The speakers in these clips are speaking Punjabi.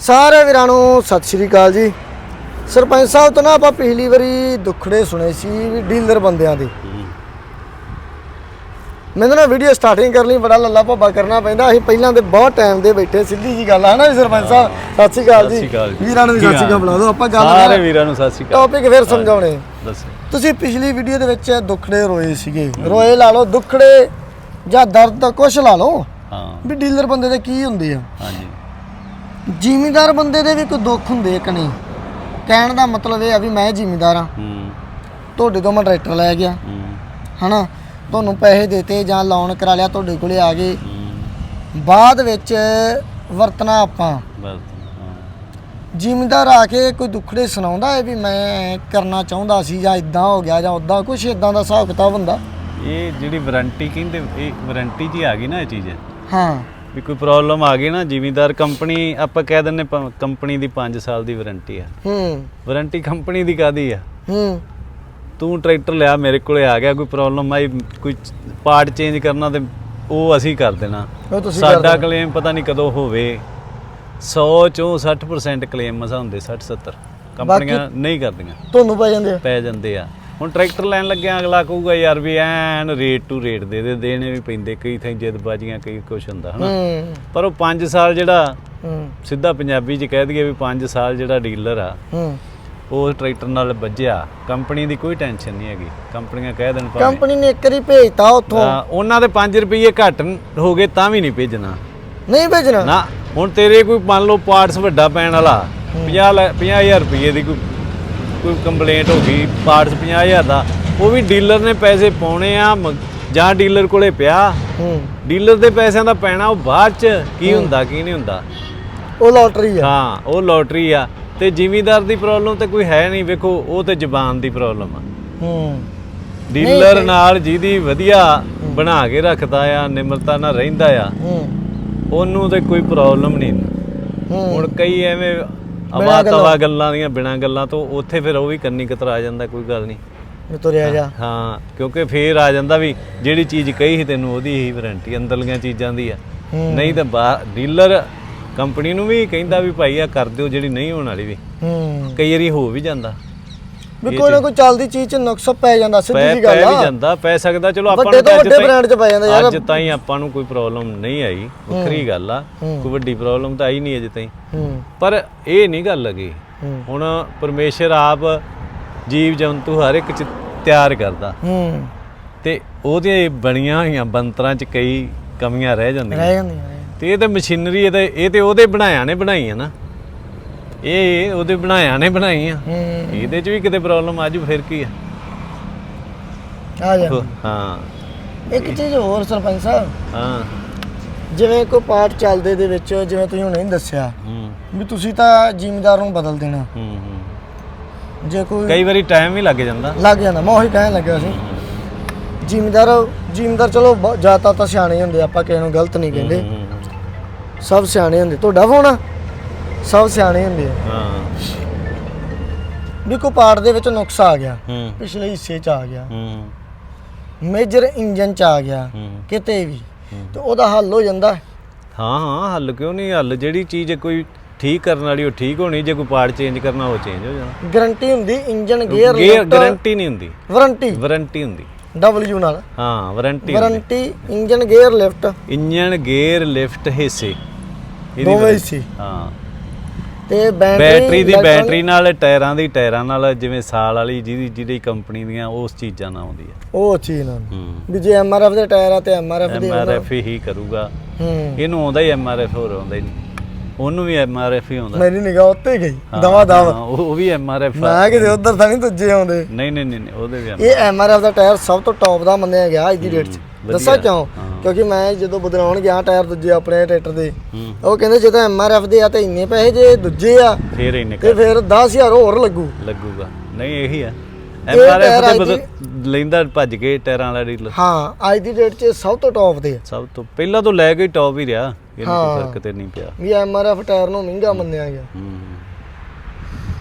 ਸਾਰੇ ਵੀਰਾਂ ਨੂੰ ਸਤਿ ਸ਼੍ਰੀ ਅਕਾਲ ਜੀ। ਸਰਪੰਚ ਸਾਹਿਬ ਤੋਂ ਨਾ ਆਪਾਂ ਪਿਛਲੀ ਵਾਰੀ ਦੁੱਖੜੇ ਸੁਣੇ ਸੀ ਵੀ ਡੀਲਰ ਬੰਦਿਆਂ ਦੇ। ਮੈਨੂੰ ਨਾ ਵੀਡੀਓ ਸਟਾਰਟਿੰਗ ਕਰਨ ਲਈ ਬੜਾ ਲੱਲਾ ਭੱਬਾ ਕਰਨਾ ਪੈਂਦਾ। ਅਸੀਂ ਪਹਿਲਾਂ ਤੇ ਬਹੁਤ ਟਾਈਮ ਦੇ ਬੈਠੇ ਸਿੱਧੀ ਜੀ ਗੱਲ ਹੈ ਨਾ ਜੀ ਸਰਪੰਚ ਸਾਹਿਬ? ਸਤਿ ਸ਼੍ਰੀ ਅਕਾਲ ਜੀ। ਵੀਰਾਂ ਨੂੰ ਵੀ ਸਤਿ ਸ਼੍ਰੀ ਅਕਾਲ ਬੁਲਾ ਦਿਓ ਆਪਾਂ ਗੱਲ ਸਾਰੇ ਵੀਰਾਂ ਨੂੰ ਸਤਿ ਸ਼੍ਰੀ ਅਕਾਲ। ਟੌਪਿਕ ਫਿਰ ਸਮਝਾਉਣੇ। ਦੱਸੋ। ਤੁਸੀਂ ਪਿਛਲੀ ਵੀਡੀਓ ਦੇ ਵਿੱਚ ਦੁੱਖੜੇ ਰੋਏ ਸੀਗੇ। ਰੋਏ ਲਾ ਲਓ ਦੁੱਖੜੇ ਜਾਂ ਦਰਦ ਦਾ ਕੁਛ ਲਾ ਲਓ। ਹਾਂ। ਵੀ ਡੀਲਰ ਬੰਦੇ ਦੇ ਕੀ ਹੁੰਦੇ ਆ। ਹਾਂਜੀ। ਜ਼ਿਮੀਂਦਾਰ ਬੰਦੇ ਦੇ ਵੀ ਕੋਈ ਦੁੱਖ ਹੁੰਦੇ ਕਿ ਨਹੀਂ। ਕਹਿਣ ਦਾ ਮਤਲਬ ਇਹ ਆ ਵੀ ਮੈਂ ਜ਼ਿਮੀਂਦਾਰ ਆ ਹੂੰ। ਤੁਹਾਡੇ ਤੋਂ ਮੈਂ ਟਰੈਕਟਰ ਲੈ ਗਿਆ। ਹੂੰ। ਹਨਾ? ਤੁਹਾਨੂੰ ਪੈਸੇ ਦਿੱਤੇ ਜਾਂ ਲੋਨ ਕਰਾ ਲਿਆ ਤੁਹਾਡੇ ਕੋਲੇ ਆ ਗਏ। ਬਾਅਦ ਵਿੱਚ ਵਰਤਣਾ ਆਪਾਂ। ਬਸ ਜ਼ਿਮੀਂਦਾਰ ਆ ਕੇ ਕੋਈ ਦੁੱਖੜੇ ਸੁਣਾਉਂਦਾ ਹੈ ਵੀ ਮੈਂ ਕਰਨਾ ਚਾਹੁੰਦਾ ਸੀ ਜਾਂ ਇਦਾਂ ਹੋ ਗਿਆ ਜਾਂ ਉਦਾਂ ਕੁਝ ਇਦਾਂ ਦਾ ਹਿਸਾਬ ਕਿਤਾਬ ਹੁੰਦਾ? ਇਹ ਜਿਹੜੀ ਵਾਰੰਟੀ ਕਹਿੰਦੇ ਇਹ ਵਾਰੰਟੀ ਜੀ ਆ ਗਈ ਨਾ ਇਹ ਚੀਜ਼। ਹਾਂ। ਵੀ ਕੋਈ ਪ੍ਰੋਬਲਮ ਆ ਗਈ ਨਾ ਜ਼ਿਮੀਂਦਾਰ ਕੰਪਨੀ ਆਪਾਂ ਕਹਿ ਦਿੰਨੇ ਕੰਪਨੀ ਦੀ 5 ਸਾਲ ਦੀ ਵਾਰੰਟੀ ਆ। ਹੂੰ। ਵਾਰੰਟੀ ਕੰਪਨੀ ਦੀ ਕਾਦੀ ਆ? ਹੂੰ। ਤੂੰ ਟਰੈਕਟਰ ਲਿਆ ਮੇਰੇ ਕੋਲੇ ਆ ਗਿਆ ਕੋਈ ਪ੍ਰੋਬਲਮ ਆਈ ਕੋਈ ਪਾਰਟ ਚੇਂਜ ਕਰਨਾ ਤੇ ਉਹ ਅਸੀਂ ਕਰ ਦੇਣਾ। ਸਾਡਾ। ਕਲੇਮ ਪਤਾ ਨਹੀਂ ਕਦੋਂ ਹੋਵੇ। 100 ਚੋਂ 60% ਕਲੇਮ ਮਸਾ ਹੁੰਦੇ 60 70 ਕੰਪਨੀਆਂ ਨਹੀਂ ਕਰਦੀਆਂ। ਤੁਹਾਨੂੰ ਪੈ ਜਾਂਦੇ ਆ। ਪੈ ਜਾਂਦੇ ਆ। ਹੁਣ ਟਰੈਕਟਰ ਲੈਣ ਲੱਗਿਆ ਅਗਲਾ ਕਹੂਗਾ ਯਾਰ ਵੀ ਐਨ ਰੇਟ ਟੂ ਰੇਟ ਦੇ ਦੇ ਦੇਣੇ ਵੀ ਪੈਂਦੇ ਕਈ ਥਾਂ ਜਦਬਾਜ਼ੀਆਂ ਕਈ ਕੁਛ ਹੁੰਦਾ ਹਨਾ? ਪਰ ਉਹ 5 ਸਾਲ ਜਿਹੜਾ ਸਿੱਧਾ ਪੰਜਾਬੀ ਚ ਕਹਿ ਦਈਏ ਵੀ 5 ਸਾਲ ਜਿਹੜਾ ਡੀਲਰ ਆ ਉਹ ਟਰੈਕਟਰ ਨਾਲ ਵੱਜਿਆ। ਕੰਪਨੀ ਦੀ ਕੋਈ ਟੈਨਸ਼ਨ ਨਹੀਂ ਹੈਗੀ। ਕੰਪਨੀਆਂ ਕਹਿ ਦੇਣ ਭਾਵੇਂ। ਕੰਪਨੀ ਨੇ ਇੱਕ ਵਾਰੀ ਭੇਜਤਾ ਉੱਥੋਂ। ਉਹਨਾਂ ਦੇ 5 ਰੁਪਏ ਘੱਟ ਹੋ ਗਏ ਤਾਂ ਵੀ ਨਹੀਂ ਭੇਜਣਾ। ਨਹੀਂ ਭੇਜਣਾ? ਨਾ ਹੁਣ ਤੇਰੇ ਕੋਈ ਮੰਨ ਲਓ ਪਾਰਟਸ ਵੱਡਾ ਪੈਣ ਵਾਲਾ 50 50000 ਰੁਪਏ ਦੀ ਕੋਈ ਕੋਈ ਕੰਪਲੇਂਟ ਹੋ ਗਈ ਪਾਰਟਸ 50000 ਦਾ ਉਹ ਵੀ ਡੀਲਰ ਨੇ ਪੈਸੇ ਪਾਉਣੇ ਆ ਮ- ਜਾਂ ਡੀਲਰ ਕੋਲੇ ਪਿਆ। ਹੂੰ। ਡੀਲਰ ਦੇ ਪੈਸਿਆਂ ਦਾ ਪੈਣਾ ਉਹ ਬਾਅਦ ਚ ਕੀ ਹੁੰਦਾ ਕੀ ਨਹੀਂ ਹੁੰਦਾ। ਉਹ ਲੋਟਰੀ ਆ। ਹਾਂ ਉਹ ਲੋਟਰੀ ਆ। ਤੇ ਜ਼ਿਮੀਦਾਰ ਦੀ ਪ੍ਰੋਬਲਮ ਤੇ ਕੋਈ ਹੈ ਨਹੀਂ ਵੇਖੋ ਉਹ ਤੇ ਜ਼ਬਾਨ ਦੀ ਪ੍ਰੋਬਲਮ ਆ। ਹੂੰ। ਡੀਲਰ ਨਾਲ ਜਿਹਦੀ ਵਧੀਆ ਬਣਾ ਕੇ ਰੱਖਦਾ ਆ ਨਿਮਰਤਾ ਨਾਲ ਰਹਿੰਦਾ ਆ ਹੂੰ। ਉਹਨੂੰ ਤੇ ਕੋਈ ਪ੍ਰੋਬਲਮ ਨਹੀਂ। ਹੂੰ। ਹੁਣ ਕਈ ਐਵੇਂ ਅਵਾ ਤਵਾ ਗੱਲਾਂ। ਦੀਆਂ ਬਿਨਾਂ ਗੱਲਾਂ ਤੋਂ ਉੱਥੇ ਫਿਰ ਉਹ ਵੀ ਕੰਨੀ ਕਤਰਾ ਜਾਂਦਾ ਕੋਈ ਗੱਲ ਨਹੀਂ। ਮੈਂ ਤੁਰਿਆ ਜਾ। ਹਾਂ ਕਿਉਂਕਿ ਫੇਰ ਆ ਜਾਂਦਾ ਵੀ ਜਿਹੜੀ ਚੀਜ਼ ਕਹੀ ਸੀ ਤੈਨੂੰ ਉਹਦੀ ਹੀ ਵਾਰੰਟੀ ਅੰਦਰਲੀਆਂ ਚੀਜ਼ਾਂ ਦੀ ਆ। ਨਹੀਂ ਤਾਂ ਡੀਲਰ ਕੰਪਨੀ ਨੂੰ ਵੀ ਕਹਿੰਦਾ ਵੀ ਭਾਈ ਆ ਕਰ ਦਿਓ ਜਿਹੜੀ ਨਹੀਂ ਹੋਣ ਵਾਲੀ ਵੀ। ਹੂੰ। ਕਈ ਵਾਰੀ ਹੋ ਵੀ ਜਾਂਦਾ। ਵੀ ਕੋਈ ਨਾ ਕੋਈ ਚੱਲਦੀ ਚੀਜ਼ ਚ ਨੁਕਸ ਪੈ ਜਾਂਦਾ ਸਿੱਧੀ ਪੈ ਜੀ ਪੈ ਗੱਲ ਵੀ ਆ। ਜਾਂਦਾ ਪੈ ਸਕਦਾ ਚਲੋ ਆਪਾਂ ਵੱਡੇ ਨੂੰ ਵੱਡੇ ਬ੍ਰਾਂਡ ਚ ਪੈ ਜਾਂਦਾ ਯਾਰ। ਅੱਜ ਤਾਈਂ ਆਪਾਂ ਨੂੰ ਕੋਈ ਪ੍ਰੋਬਲਮ ਨਹੀਂ ਆਈ ਵੱਖਰੀ ਗੱਲ ਆ। ਕੋਈ ਵੱਡੀ ਪ੍ਰੋਬਲਮ ਤਾਂ ਆਈ ਨਹੀਂ ਅਜੇ ਤਾਈਂ। ਪਰ ਇਹ ਨਹੀਂ ਗੱਲ ਲੱਗੀ ਹੁਣ ਪਰਮੇਸ਼ਰ ਆਪ ਜੀਵ ਜੰਤੂ ਹਰ ਇੱਕ ਚ ਤਿਆਰ ਕਰਦਾ। ਤੇ ਉਹਦੀਆਂ ਬਣੀਆਂ ਹੋਈਆਂ ਬੰਤਰਾਂ ਚ ਕਈ ਕਮੀਆਂ ਰਹਿ ਜਾਂਦੀਆਂ। ਰਹਿ ਜਾਂਦੀਆਂ ਤੇ ਇਹ ਤੇ ਮਸ਼ੀਨਰੀ ਇਹ ਤੇ ਇਹ ਤੇ ਉਹਦੇ ਬਣਾਇਆ ਨੇ ਬਣਾਈ ਆ ਨਾ। ਇਹ ਉਹਦੇ ਬਣਾਇਆ ਨੇ ਬਣਾਈ ਆ ਜਾਂਦੀਆਂ। ਹੂੰ। ਇਹਦੇ ਚ ਵੀ ਕਿਤੇ ਪ੍ਰੋਬਲਮ ਆ ਜੂ ਫਿਰ ਕੀ ਆ? ਆ ਜਾ। ਹਾਂ। ਇੱਕ ਚੀਜ਼ ਹੋਰ ਸਰਪੰਚ ਸਾਹਿਬ। ਹਾਂ। ਜਿਵੇਂ ਕੋਈ ਪਾਰਟ ਚੱਲਦੇ ਦੇ ਵਿੱਚ ਜਿਵੇਂ ਤੁਸੀਂ ਹੁਣੇ ਹੀ ਦੱਸਿਆ ਹੂੰ। ਵੀ ਤੁਸੀਂ ਤਾਂ ਜ਼ਿਮੀਦਾਰ ਨੂੰ ਬਦਲ ਦੇਣਾ। ਹੂੰ ਹੂੰ। ਜੇ ਕੋਈ ਕਈ ਵਾਰੀ ਟਾਈਮ ਵੀ ਲੱਗ ਜਾਂਦਾ। ਲੱਗ ਜਾਂਦਾ ਮੈਂ ਉਹੀ ਕਹਿਣ ਲੱਗਾ ਸੀ। ਜ਼ਿਮੀਦਾਰ ਜ਼ਿਮੀਦਾਰ ਚਲੋ ਬ- ਜ਼ਿਆਦਾ ਤਾਂ ਸਿਆਣੇ ਹੁੰਦੇ ਆ, ਆਪਾਂ ਕਿਸੇ ਨੂੰ ਗਲਤ ਨਹੀਂ ਕਹਿੰਦੇ। ਹੂੰ, ਸਭ ਸਿਆਣੇ ਹੁੰਦੇ। ਤੁਹਾਡਾ ਫੋਨ ਆ? ਸਭ ਸਿਆਣੇ ਹੁੰਦੇ ਆ। ਹਾਂ। ਵੀ ਕੋਈ ਪਾਰਟ ਦੇ ਵਿੱਚ ਨੁਕਸ ਆ ਗਿਆ ਹੂੰ। ਪਿਛਲੇ ਹਿੱਸੇ 'ਚ ਆ ਗਿਆ। ਹੂੰ। ਮੇਜਰ ਇੰਜਨ 'ਚ ਆ ਗਿਆ ਹੂੰ। ਕਿਤੇ ਵੀ। ਤੇ ਉਹਦਾ ਹੱਲ ਹੋ ਜਾਂਦਾ। ਹਾਂ ਹਾਂ ਹੱਲ ਕਿਉਂ ਨਹੀਂ ਹੱਲ? ਜਿਹੜੀ ਚੀਜ਼ ਕੋਈ ਠੀਕ ਕਰਨ ਵਾਲੀ ਉਹ ਠੀਕ ਹੋਣੀ ਜੇ ਕੋਈ ਪਾਰਟ ਚੇਂਜ ਕਰਨਾ ਉਹ ਚੇਂਜ ਹੋ ਜਾਣਾ। ਗਾਰੰਟੀ ਹੁੰਦੀ ਇੰਜਨ ਗੇਅਰ ਗੇਅਰ ਗਾਰੰਟੀ ਨਹੀਂ ਹੁੰਦੀ। ਵਾਰੰਟੀ ਵਾਰੰਟੀ ਹੁੰਦੀ। W ਨਾਲ। ਹਾਂ warranty warranty engine gear lift engine gear lift ਹਿੱਸੇ। ਇਹਦੀ ਦੋਵੇਂ ਹਾਂ। ਤੇ ਬੈਟਰੀ ਬੈਟਰੀ ਦੀ ਬੈਟਰੀ ਨਾਲ ਟਾਇਰਾਂ ਦੀ ਟਾਇਰਾਂ ਨਾਲ ਜਿਵੇਂ ਸਾਲ ਵਾਲੀ ਜਿਹਦੀ ਜਿਹੜੀ ਕੰਪਨੀ ਦੀਆਂ ਉਸ ਚੀਜ਼ਾਂ ਨਾਲ ਆਉਂਦੀ ਆ। ਉਹ ਚੀਜ਼ ਨਾਲ ਹੂੰ। ਵੀ ਜੇ ਐਮਆਰਐਫ ਦੇ ਟਾਇਰ ਆ ਤੇ ਐਮਆਰਐਫ ਦੇ ਐਮ ਆਰ ਐਫ ਹੀ ਕਰੂਗਾ। ਹੂੰ। ਇਹਨੂੰ ਆਉਂਦਾ ਹੀ ਐਮ ਆਰ ਐਫ ਹੋਰ ਆਉਂਦਾ ਹੀ ਨਹੀਂ। ਉਹਨੂੰ ਵੀ ਐਮ ਆਰ ਐਫ ਹੀ ਆਉਂਦਾ। ਮੇਰੀ ਨਿਗਾਹ ਉੱਤੇ ਗਈ ਹਾਂ, ਦਵਾ ਦਵ। ਹਾਂ, ਉਹ ਉਹ ਵੀ ਐਮ ਆਰ ਐਫ ਮੈਂ ਕਿਤੇ ਉਧਰ ਤਾਂ ਨਹੀਂ ਦੂਜੇ ਆਉਂਦੇ। ਨਹੀਂ ਨਹੀਂ ਨਹੀਂ ਨਹੀਂ, ਉਹਦੇ ਵੀ ਇਹ ਐਮਆਰਐਫ ਦਾ ਟਾਇਰ ਸਭ ਤੋਂ ਟੌਪ ਦਾ ਮੰਨਿਆ ਗਿਆ ਅੱਜ ਦੀ ਡੇਟ 'ਚ। ਵਧੀਆ। ਦੱਸਾਂ ਕਿਉਂ? ਹਾਂ। ਕਿਉਂਕਿ ਮੈਂ ਜਦੋਂ ਬਦਲਾਉਣ ਗਿਆ ਟਾਇਰ ਦੂਜੇ ਆਪਣੇ ਟਰੈਕਟਰ ਦੇ ਹੂੰ। ਉਹ ਕਹਿੰਦੇ ਜੇ ਤਾਂ ਐਮਆਰਐਫ ਦੇ ਆ ਤੇ ਇੰਨੇ ਪੈਸੇ ਜੇ ਦੂਜੇ ਆ ਫੇਰ ਇੰਨੇ ਤੇ ਫਿਰ 10000 ਹੋਰ ਲੱਗੂ। ਲੱਗੂਗਾ। ਨਹੀਂ ਇਹੀ ਆ। ਐਮ ਆਰ ਟਾਇਰ ਐਫ ਅੱਜ ਤੇ ਬਦਲ- ਲੈਂਦਾ ਭੱਜ ਕੇ ਟਾਇਰਾਂ ਵਾਲਾ ਡੀਲਰ। ਹਾਂ ਅੱਜ ਦੀ ਡੇਟ 'ਚ ਸਭ ਤੋਂ ਟੌਪ ਦੇ ਆ। ਸਭ ਤੋਂ ਪਹਿਲਾਂ ਤੋਂ ਲੈ ਕੇ ਟੌਪ ਹੀ ਰਿਹਾ। ਇਹਨੂੰ ਹਾਂ। ਕੋਈ ਫ਼ਰਕ ਤੇ ਨਹੀਂ ਪਿਆ। ਵੀ ਐਮਆਰਐਫ ਟਾਇਰ ਨੂੰ ਮਹਿੰਗਾ ਮੰਨਿਆ ਗਿਆ। ਹੂੰ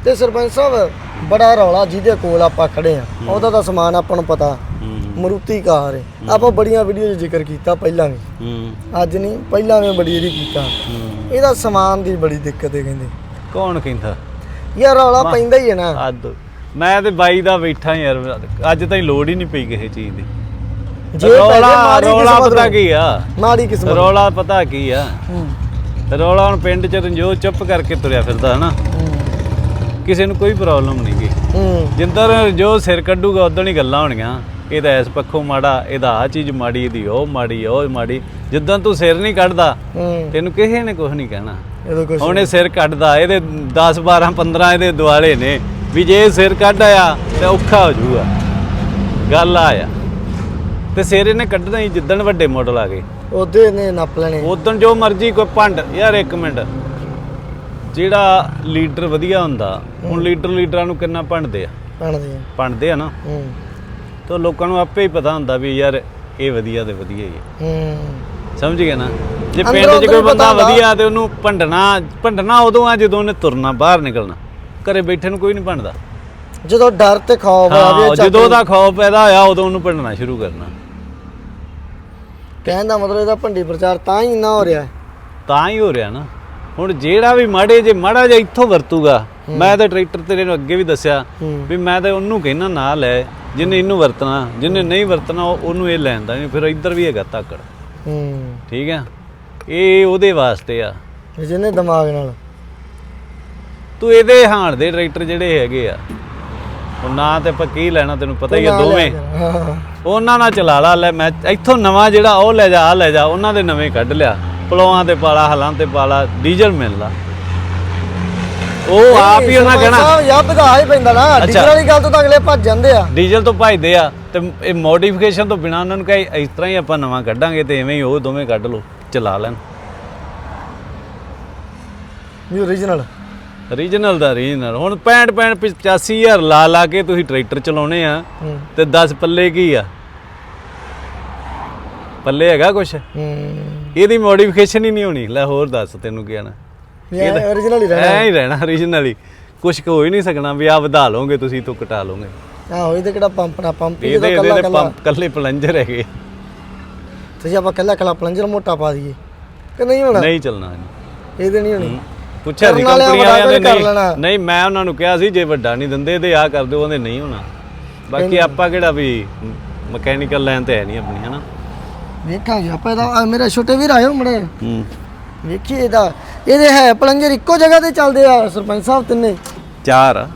ਤੇ ਸਰਪੰਚ ਸਾਹਿਬ ਬੜਾ ਰੌਲਾ ਜਿਹਦੇ ਕੋਲ ਆਪਾਂ ਖੜੇ ਆ। ਉਹਦਾ ਤਾਂ ਸਮਾਨ ਆਪਾਂ ਨੂੰ ਪਤਾ। ਹੂੰ ਮਰੂਤੀ ਕਾਰ ਹੈ। ਆਪਾਂ ਬੜੀਆਂ ਵੀਡੀਓ 'ਚ ਜ਼ਿਕਰ ਕੀਤਾ ਪਹਿਲਾਂ ਵੀ। ਹੂੰ। ਅੱਜ ਨਹੀਂ ਪਹਿਲਾਂ ਵੀ ਬੜੀ ਇਹਦੀ ਕੀਤਾ। ਹੂੰ। ਇਹਦਾ ਸਮਾਨ ਦੀ ਬੜੀ ਦਿੱਕਤ ਹੈ ਕਹਿੰਦੇ। ਕੌਣ ਕਹਿੰਦਾ? ਯਾਰ ਰੌਲਾ ਪੈਂਦਾ ਹੀ ਹੈ ਨਾ। ਅੱਧ। ਮੈਂ ਤੇ ਬਾਈ ਦਾ ਬੈਠਾ ਯਾਰ। ਅੱਜ ਤਾਈਂ ਲੋੜ ਹੀ ਨਹੀਂ ਪਈ ਕਿਸੇ ਚੀਜ਼ ਦੀ। ਜੇ ਰੌਲਾ ਰੌਲਾ ਪਤਾ। ਕੀ ਆ? ਮਾੜੀ ਕਿਸਮਤ। ਰੌਲਾ ਪਤਾ ਕੀ ਆ? ਰੌਲਾ ਹੁਣ ਪਿੰਡ ਚ ਰੰਜੋ ਚੁੱਪ ਕਰਕੇ ਤੁਰਿਆ ਫਿਰਦਾ ਹਨਾ? ਕਿਸੇ ਨੂੰ ਕੋਈ ਪ੍ਰੋਬਲਮ ਨਹੀਂ ਗੀ। ਹੂੰ। ਜਿੰਦਰ ਜੋ ਸਿਰ ਕੱਢੂਗਾ ਉਦੋਂ ਹੀ ਗੱਲਾਂ ਹੋਣੀਆਂ। ਇਹਦਾ ਇਸ ਪੱਖੋਂ ਮਾੜਾ ਇਹਦਾ ਆ ਚੀਜ਼ ਮਾੜੀ ਇਹਦੀ ਉਹ ਮਾੜੀ ਉਹ ਮਾੜੀ। ਜਿੱਦਾਂ ਤੂੰ ਸਿਰ ਨਹੀਂ ਕੱਢਦਾ ਤੈਨੂੰ ਕਿਸੇ ਨੇ ਕੁਝ ਨਹੀਂ ਕਹਿਣਾ। ਹੁਣ ਇਹ ਸਿਰ ਕੱਢਦਾ ਇਹਦੇ 10 12 15 ਇਹਦੇ ਦੁਆਲੇ ਨੇ। ਵੀ ਜੇ ਸਿਰ ਕੱਢ ਆਇਆ ਤੇ ਔਖਾ ਹੋ ਜਾਊਗਾ। ਗੱਲ ਆ ਆ। ਤੇ ਸਿਰ ਇਹਨੇ ਕੱਢਣਾ ਹੀ ਜਿੱਦਣ ਵੱਡੇ ਮਾਡਲ ਆ ਗਏ। ਉਹਦੇ ਨੇ ਨੱਪ ਲੈਣੇ। ਉਦੋਂ ਜੋ ਮਰਜ਼ੀ ਕੋਈ ਭੰਡ ਯਾਰ ਇੱਕ ਮਿੰਟ। ਜਿਹੜਾ ਲੀਡਰ ਵਧੀਆ ਹੁੰਦਾ ਹੁਣ ਲੀਡਰ ਲੀਡਰਾਂ ਨੂੰ ਕਿੰਨਾ ਭੰਡਦੇ ਆ? ਬਣਦੇ ਆ। ਭੰਡਦੇ ਆ ਨਾ। ਹੂੰ। ਤਾਂ ਲੋਕਾਂ ਨੂੰ ਆਪੇ ਹੀ ਪਤਾ ਹੁੰਦਾ ਵੀ ਯਾਰ ਇਹ ਵਧੀਆ ਤੇ ਵਧੀਆ ਹੀ ਹੈ ਹੂੰ। ਸਮਝ ਗਏ ਨਾ? ਜੇ ਪਿੰਡ 'ਚ ਕੋਈ ਬੰਦਾ। ਵਧੀਆ ਤੇ ਉਹਨੂੰ ਭੰਡਣਾ ਭੰਡਣਾ ਉਦੋਂ ਆ ਜਦੋਂ ਉਹਨੇ ਤੁਰਨਾ ਬਾਹਰ ਨਿਕਲਣਾ। ਘਰੇ ਬੈਠੇ ਨੂੰ ਕੋਈ ਨਹੀਂ ਭੰਡਦਾ। ਜਦੋਂ ਡਰ ਤੇ ਖੌਫ ਆ ਹਾਂ ਵੀ ਜਦੋਂ ਉਹਦਾ ਖੌਫ ਪੈਦਾ ਹੋਇਆ ਉਦੋਂ ਉਹਨੂੰ ਭੰਡਣਾ ਸ਼ੁਰੂ ਕਰਨਾ। ਕਹਿਣ ਦਾ ਮਤਲਬ ਇਹਦਾ ਭੰਡੀ ਪ੍ਰਚਾਰ ਤਾਂ ਹੀ ਇੰਨਾ ਹੋ ਰਿਹਾ ਹੈ। ਤਾਂ ਹੀ ਹੋ ਰਿਹਾ ਨਾ। ਹੁਣ ਜਿਹੜਾ ਵੀ ਮਾੜੇ ਜੇ ਮਾੜਾ ਜਿਹਾ ਇੱਥੋਂ ਵਰਤੂਗਾ ਮੈਂ ਤਾਂ ਟਰੈਕਟਰ ਤੇਰੇ ਨੂੰ ਅੱਗੇ ਵੀ ਦੱਸਿਆ ਵੀ ਮੈਂ ਤਾਂ ਉਹਨੂੰ ਕਹਿਣਾ ਨਾ ਲੈ ਜਿਹਨੇ ਇਹਨੂੰ ਵਰਤਣਾ ਜਿਹਨੇ ਨਹੀਂ ਵਰਤਣਾ ਉਹ- ਉਹਨੂੰ ਇਹ ਲੈਂਦਾ ਨਹੀਂ ਫਿਰ ਇੱਧਰ ਵੀ ਹੈਗਾ ਤਾਕੜ ਹੂੰ। ਠੀਕ ਹੈ ਇਹ ਉਹਦੇ ਵਾਸਤੇ ਆ। ਜਿਹਨੇ ਦਿਮਾਗ ਨਾਲ। ਤੂੰ ਇਹਦੇ ਹਾਣ ਦੇ ਟਰੈਕਟਰ ਜਿਹੜੇ ਹੈਗੇ ਆ। ਉਹ ਨਾ ਤੇ ਆਪਾਂ ਕੀ ਲੈਣਾ ਤੈਨੂੰ ਪਤਾ ਹੀ ਆ ਦੋਵੇਂ। ਉਹਨਾਂ ਨਾਲ ਚਲਾ ਲਾ ਲੈ ਮੈਂ ਇੱਥੋਂ ਨਵਾਂ ਜਿਹੜਾ ਉਹ ਲੈ ਜਾ ਆ ਲੈ ਜਾ ਉਹਨਾਂ ਦੇ ਨਵੇਂ ਕੱਢ ਲਿਆ। ਪਲੋਆਂ ਤੇ ਪਾਲਾ ਹਲਾਂ ਤੇ ਪਾਲਾ ਡੀਜ਼ਲ ਮਿਲਦਾ ਉਹ ਆਪ ਹੀ ਉਹਨਾਂ ਕਹਿਣਾ। ਸਾਹਿਬ ਯਾ ਵਧਾ ਹੀ ਪੈਂਦਾ ਨਾ। ਡੀਜ਼ਲ ਵਾਲੀ ਗੱਲ ਤੋਂ ਤਾਂ ਅਗਲੇ ਭੱਜ ਜਾਂਦੇ ਆ। ਡੀਜ਼ਲ ਤੋਂ ਭਜਦੇ ਆ ਤੇ ਇਹ ਮੋਡੀਫਿਕੇਸ਼ਨ ਤੋਂ ਬਿਨਾ ਉਹਨਾਂ ਨੂੰ ਕਹੇ ਇਸ ਤਰ੍ਹਾਂ ਹੀ ਆਪਾਂ ਨਵਾਂ ਕੱਢਾਂਗੇ ਤੇ ਐਵੇਂ ਹੀ ਉਹ ਦੋਵੇਂ ਕੱਢ ਲਓ ਚਲਾ ਲੈਣ। ਵੀ ਓਰੀਜਨਲ ਰੀਜਨਲ ਦਾ ਰੀਜਨਲ ਹੁਣ 65 65 85000 ਲਾ ਲਾ ਕੇ ਤੁਸੀਂ ਟਰੈਕਟਰ ਚਲਾਉਣੇ ਆ ਤੇ 10 ਪੱਲੇ ਕੀ ਆ? ਪੱਲੇ ਹੈਗਾ ਕੁਛ? ਇਹਦੀ ਮੋਡੀਫਿਕੇਸ਼ਨ ਹੀ ਨਹੀਂ ਹੋਣੀ। ਲੈ ਹੋਰ ਦੱਸ ਤੈਨੂੰ ਕੀ ਆਣਾ। ਇਹ ਹੀ ਰਹਿਣਾ। ਐ ਹੀ ਰਹਿਣਾ ਕੁਛ ਹੋ ਹੀ ਨਹੀਂ ਸਕਣਾ ਵੀ ਆ ਵਧਾ ਲਓਗੇ ਤੁਸੀਂ ਤੋਂ ਘਟਾ ਲਓਗੇ। ਆਹੋ ਇਹਦੇ ਕਿਹੜਾ ਪੰਪ ਨਾ ਪੰਪ ਹੀ ਜਦੋਂ ਕੱਲਾ ਤੇ ਕੱਲਾ ਪੰਪ ਕੱਲੇ ਪਲੰਜਰ ਹੈਗੇ। ਤੁਸੀਂ ਆਪਾਂ ਕੱਲਾ ਕੱਲਾ ਪਲੰਜਰ ਮੋਟਾ ਪਾ ਦਈਏ। ਕਿ ਨਹੀਂ ਹੋਣਾ? ਨਹੀਂ ਚੱਲਣਾ। ਇਹਦੇ ਨਹੀਂ ਹੋਣੀ। ਪੁੱਛਿਆ ਸੀ ਕਰਨ ਵਾਲਿਆਂ ਕੰਪਨੀ ਵੱਡਾ ਵਾਲਿਆਂ ਦੇ ਕਰ ਨਹੀਂ। ਲੈਣਾ। ਨਹੀਂ ਮੈਂ ਉਹਨਾਂ ਨੂੰ ਕਿਹਾ ਸੀ ਜੇ ਵੱਡਾ ਨਹੀਂ ਦਿੰਦੇ ਤੇ ਆ ਕਰ ਦਿਓ ਉਹਦੇ ਨਹੀਂ ਹੋਣਾ। ਬਾਕੀ ਆਪਾਂ ਕਿਹੜਾ ਵੀ ਮਕੈਨੀਕਲ ਲਾਈਨ ਤੇ ਹੈ ਨਹੀਂ ਆਪਣੀ ਹਨਾ? ਵੇਖਾਂਗੇ ਆਪਾਂ ਇਹਦਾ ਆਹ ਮੇਰੇ ਛੋਟੇ ਵੀਰ ਆਇਓ ਮੜੇ ਹੂੰ। ਵੇਖੀਏ ਇਹਦਾ। ਇਹਦੇ ਹੈ ਪਲੰਜਰ ਇੱਕੋ ਜਗ੍ਹਾ ਤੇ ਚੱਲਦੇ ਆ ਸਰਪੰਚ ਸਾਹਿਬ ਤਿੰਨੇ। ਚਾਰ। ਆ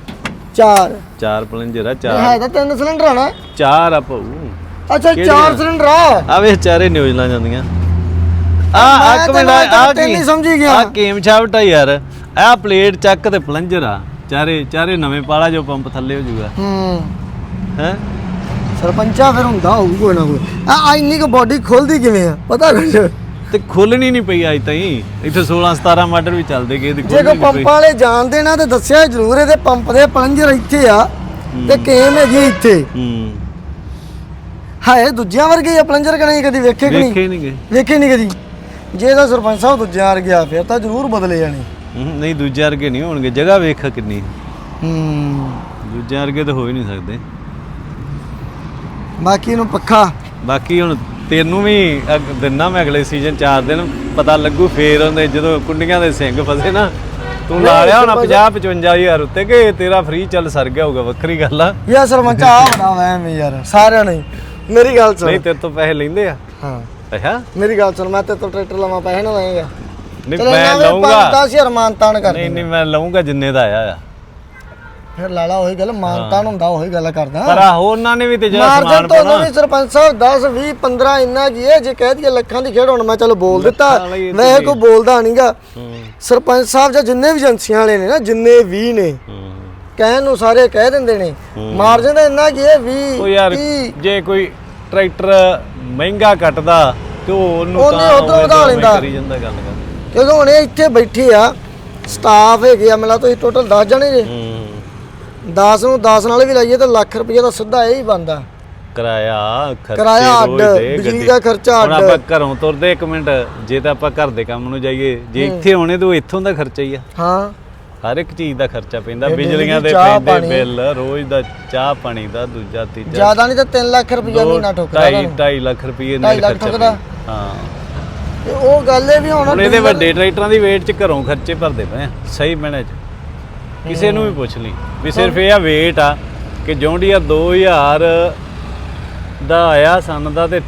ਚਾਰ। ਚਾਰ ਪਲੰਜਰ ਆ ਚਾਰ। ਹੈ ਤਾਂ ਤਿੰਨ ਸਿਲੰਡਰ ਆਣਾ ਚਾਰ ਆ ਭਾਊ। ਅੱਛਾ ਚਾਰ ਸਿਲੰਡਰ ਆ। ਆ ਵੇ ਚਾਰੇ ਨਿਊਜ਼ਲਾਂ ਜਾਂਦੀਆਂ। ਆ ਤਾਂ ਮਿੰਟ ਆ ਕੀ? ਹੀ ਸਮਝੀ ਗਿਆ। ਆ ਕੇਮ ਛਾਵਟਾ ਯਾਰ। ਆ ਪਲੇਟ ਚੱਕ ਤੇ ਪਲੰਜਰ ਆ। ਚਾਰੇ ਚਾਰੇ ਨਵੇਂ ਪਾਲਾ ਜੋ ਪੰਪ ਥੱਲੇ ਹੋ ਜਾਊਗਾ ਹੂੰ। ਹੈ? ਸਰਪੰਚਾ ਫਿਰ ਹੁੰਦਾ ਹੋਊ ਕੋਈ ਨਾ ਕੋਈ। ਆ ਆ ਇੰਨੀ ਕੁ ਬਾਡੀ ਖੁੱਲਦੀ ਕਿਵੇਂ ਆ? ਪਤਾ ਕੁਛ? ਤੇ ਖੁੱਲਣੀ ਨਹੀਂ ਪਈ ਅੱਜ ਤਾਈਂ। ਇੱਥੇ 16 17 ਮਾਡਲ ਵੀ ਚੱਲਦੇ ਗਏ ਇਹਦੀ ਜੇ ਕੋ ਨਹੀਂ ਪੰਪ ਵਾਲੇ ਜਾਣਦੇ ਨਾ ਤੇ ਦੱਸਿਆ ਜ਼ਰੂਰ ਇਹਦੇ ਪੰਪ ਦੇ ਪਲੰਜਰ ਇੱਥੇ ਆ ਤੇ ਕੇਮ ਹੈਗੀ ਇੱਥੇ। ਹੂੰ। ਹਾਏ ਦੂਜਿਆਂ ਵਰਗੇ ਆ ਪਲੰਜਰ ਕਣੀ ਕਦੀ ਵੇਖੇ ਕਿ ਨਹੀਂ? ਵੇਖੇ ਨਹੀਂ ਗਏ। ਵੇਖੇ ਨਹੀਂ ਕਦੀ? ਜੇ ਇਹਦਾ ਸਰਪੰਚ ਸਾਹਿਬ ਦੂਜਿਆਂ ਵਰਗੇ ਆ ਫਿਰ ਤਾਂ ਜ਼ਰੂਰ ਬਦਲੇ ਜਾਣੇ। ਹੂੰ, ਨਹੀਂ ਦੂਜੇ ਵਰਗੇ ਨਹੀਂ ਹੋਣਗੇ ਜਗ੍ਹਾ ਵੇਖ ਕਿੰਨੀ। ਹੂੰ। ਦੂਜੇ ਵਰਗੇ ਤਾਂ ਹੋ ਹੀ ਨਹੀਂ ਸਕਦੇ। ਬਾਕੀ ਇਹਨੂੰ ਪੱਖਾ। ਬਾਕੀ ਹੁਣ ਤੈਨੂੰ ਵੀ ਅਗ- ਦਿਨਾ ਮੈਂ ਅਗਲੇ ਸੀਜ਼ਨ 4 ਦਿਨ ਪਤਾ ਲੱਗੂ ਫੇਰ ਉਹਦੇ ਜਦੋਂ ਕੁੰਡੀਆਂ ਦੇ ਸਿੰਘ ਫਸੇ ਨਾ ਤੂੰ ਲਾ ਲਿਆ ਹੋਣਾ 50 55000 ਉੱਤੇ ਕਿ ਤੇਰਾ ਫ੍ਰੀ ਚੱਲ ਸਰ ਗਿਆ ਹੋਊਗਾ ਵੱਖਰੀ ਗੱਲ ਆ। ਯਾ ਸਰਪੰਚ ਆ ਬੜਾ ਵਹਿਮ ਹੈ ਯਾਰ ਸਾਰਿਆਂ ਨੇ। ਮੇਰੀ ਗੱਲ ਸੁਣ। ਨਹੀਂ ਤੇਰੇ ਤੋਂ ਪੈਸੇ ਲੈਂਦੇ ਆ। ਹਾਂ। ਅੱਛਾ? ਮੇਰੀ ਗੱਲ ਸੁਣ ਮੈਂ ਤੇ ਤੋਂ ਟਰੈਕਟਰ ਲਵਾਂ ਪੈਸੇ ਨਾ ਲਾਏਗਾ। ਨਹੀਂ ਮੈਂ ਲਊਂਗਾ। 10000 ਮਾਨਤਾਨ ਕਰ ਨਹੀਂ ਨਹੀਂ ਮੈਂ ਲਊਂਗਾ ਜਿੰਨੇ ਦਾ ਆਇਆ ਆ। ਫਿਰ ਲਾਲਾ ਉਹੀ ਗੱਲ ਮਾਨਤਾਨ ਹੁੰਦਾ ਉਹੀ ਗੱਲ ਕਰਦਾ। ਪਰ ਆਹੋ ਉਹਨਾਂ ਨੇ ਵੀ ਤੇ ਜਿਹੜਾ ਮਾਰਜਨ ਸਮਾਨ ਤੋਂ ਪਾਉਣਾ। ਵੀ ਸਰਪੰਚ ਸਾਹਿਬ 10 20 15 ਇੰਨਾ ਕੀ ਹੈ ਜੇ ਕਹਿ ਦਈਏ ਲੱਖਾਂ ਦੀ ਖੇਡ ਹੁਣ ਮੈਂ ਚਲੋ ਬੋਲ ਦਿੱਤਾ। ਹੀ ਇਹ ਮੈਂ ਕੋਈ ਬੋਲਦਾ ਨਹੀਂਗਾ। ਸਰਪੰਚ ਸਾਹਿਬ ਜਾਂ ਜਿੰਨੇ ਵੀ ਏਜੰਸੀਆਂ ਵਾਲੇ ਨੇ ਨਾ ਜਿੰਨੇ ਵੀ ਨੇ ਕਹਿਣ ਨੂੰ ਸਾਰੇ ਕਹਿ ਦਿੰਦੇ ਨੇ। ਮਾਰਜਨ ਦਾ ਇੰਨਾ ਕੀ ਹੈ 20 ਉਹ ਯਾਰ 30 ਜੇ ਕੋਈ ਟਰੈਕਟਰ ਮਹਿੰਗਾ ਕੱਟਦਾ ਤੇ ਉਹ ਉਹਨੂੰ ਉਹਨੇ ਤਾਂ ਉੱਧਰੋਂ ਵਧਾ ਉਵੇਂ ਲੈਂਦਾ। ਕਰੀ ਜਾਂਦਾ ਗੱਲ ਕਰ ਕਿਉਂਕਿ ਹੁਣ ਇਹ ਇੱਥੇ ਬੈਠੇ ਆ ਸਟਾਫ ਹੈਗੇ ਆ ਮਿਲਾ ਤੁਸੀਂ ਟੋਟਲ 10 ਜਣੇ ਜੇ। ਹੂੰ। 10 ਨੂੰ 10 ਨਾਲ ਵੀ ਲਾਈਏ ਤਾਂ ਲੱਖ ਰੁਪਏ ਦਾ ਸਿੱਧਾ ਇਹ ਹੀ ਬੰਦਾ ਕਿਰਾਇਆ ਖਰਚੇ ਕਿਰਾਇਆ ਅੱਡ, ਰੋਜ਼ ਦੇ, ਬਿਜਲੀ ਗੱਡੀ। ਦਾ ਖਰਚਾ ਹੁਣ ਅੱਡ। ਆਪਾਂ ਘਰੋਂ ਤੁਰਦੇ ਇੱਕ ਮਿੰਟ ਜੇ ਤਾਂ ਆਪਾਂ ਘਰ ਦੇ ਕੰਮ ਨੂੰ ਜਾਈਏ ਜੇ ਇੱਥੇ ਹੋਣੇ ਤਾਂ ਉਹ ਇੱਥੋਂ ਦਾ ਖਰਚਾ ਹੀ ਆ। ਹਾਂ। ਹਰ ਇੱਕ ਚੀਜ਼ ਦਾ ਖਰਚਾ ਪੈਂਦਾ ਬਿਜਲੀਆਂ ਬਿਜਲੀ, ਦੇ ਚਾਹ, ਪੈਂਦੇ ਪਾਣੀ। ਬਿੱਲ ਰੋਜ਼ ਦਾ ਚਾਹ ਪਾਣੀ ਦਾ ਦੂਜਾ ਤੀਜਾ। ਜ਼ਿਆਦਾ ਨਹੀਂ ਤਾਂ 3 ਲੱਖ ਰੁਪਏ ਮਹੀਨਾ ਠੋਕਦਾ ਢਾਈ ਤੁਹਾਨੂੰ ਢਾਈ ਲੱਖ ਰੁਪਏ ਢਾਈ ਨਾਲ ਲੱਖ ਖਰਚਾ ਠੁੱਕਦਾ? ਪੈਂਦਾ। ਹਾਂ। ਤੇ ਉਹ ਗੱਲ ਇਹ ਵੀ ਹੁਣ ਹੁਣ ਇਹਦੇ ਵੱਡੇ ਟਰੈਕਟਰਾਂ ਦੀ ਵੇਟ 'ਚ ਘਰੋਂ ਖਰਚੇ ਭਰਦੇ ਪਏ ਆ ਸਹੀ ਮੈਨੇ 'ਚ। ਕਿਸੇ ਨੂੰ ਵੀ ਪੁੱਛ ਲਈ ਵੀ ਸਿਰਫ ਇਹ ਆ ਵੇਟ ਆ ਕਿ ਜੌਂਡੀਆ 2000 ਦਾ ਆਇਆ ਸਨ ਦਾ ਤੇ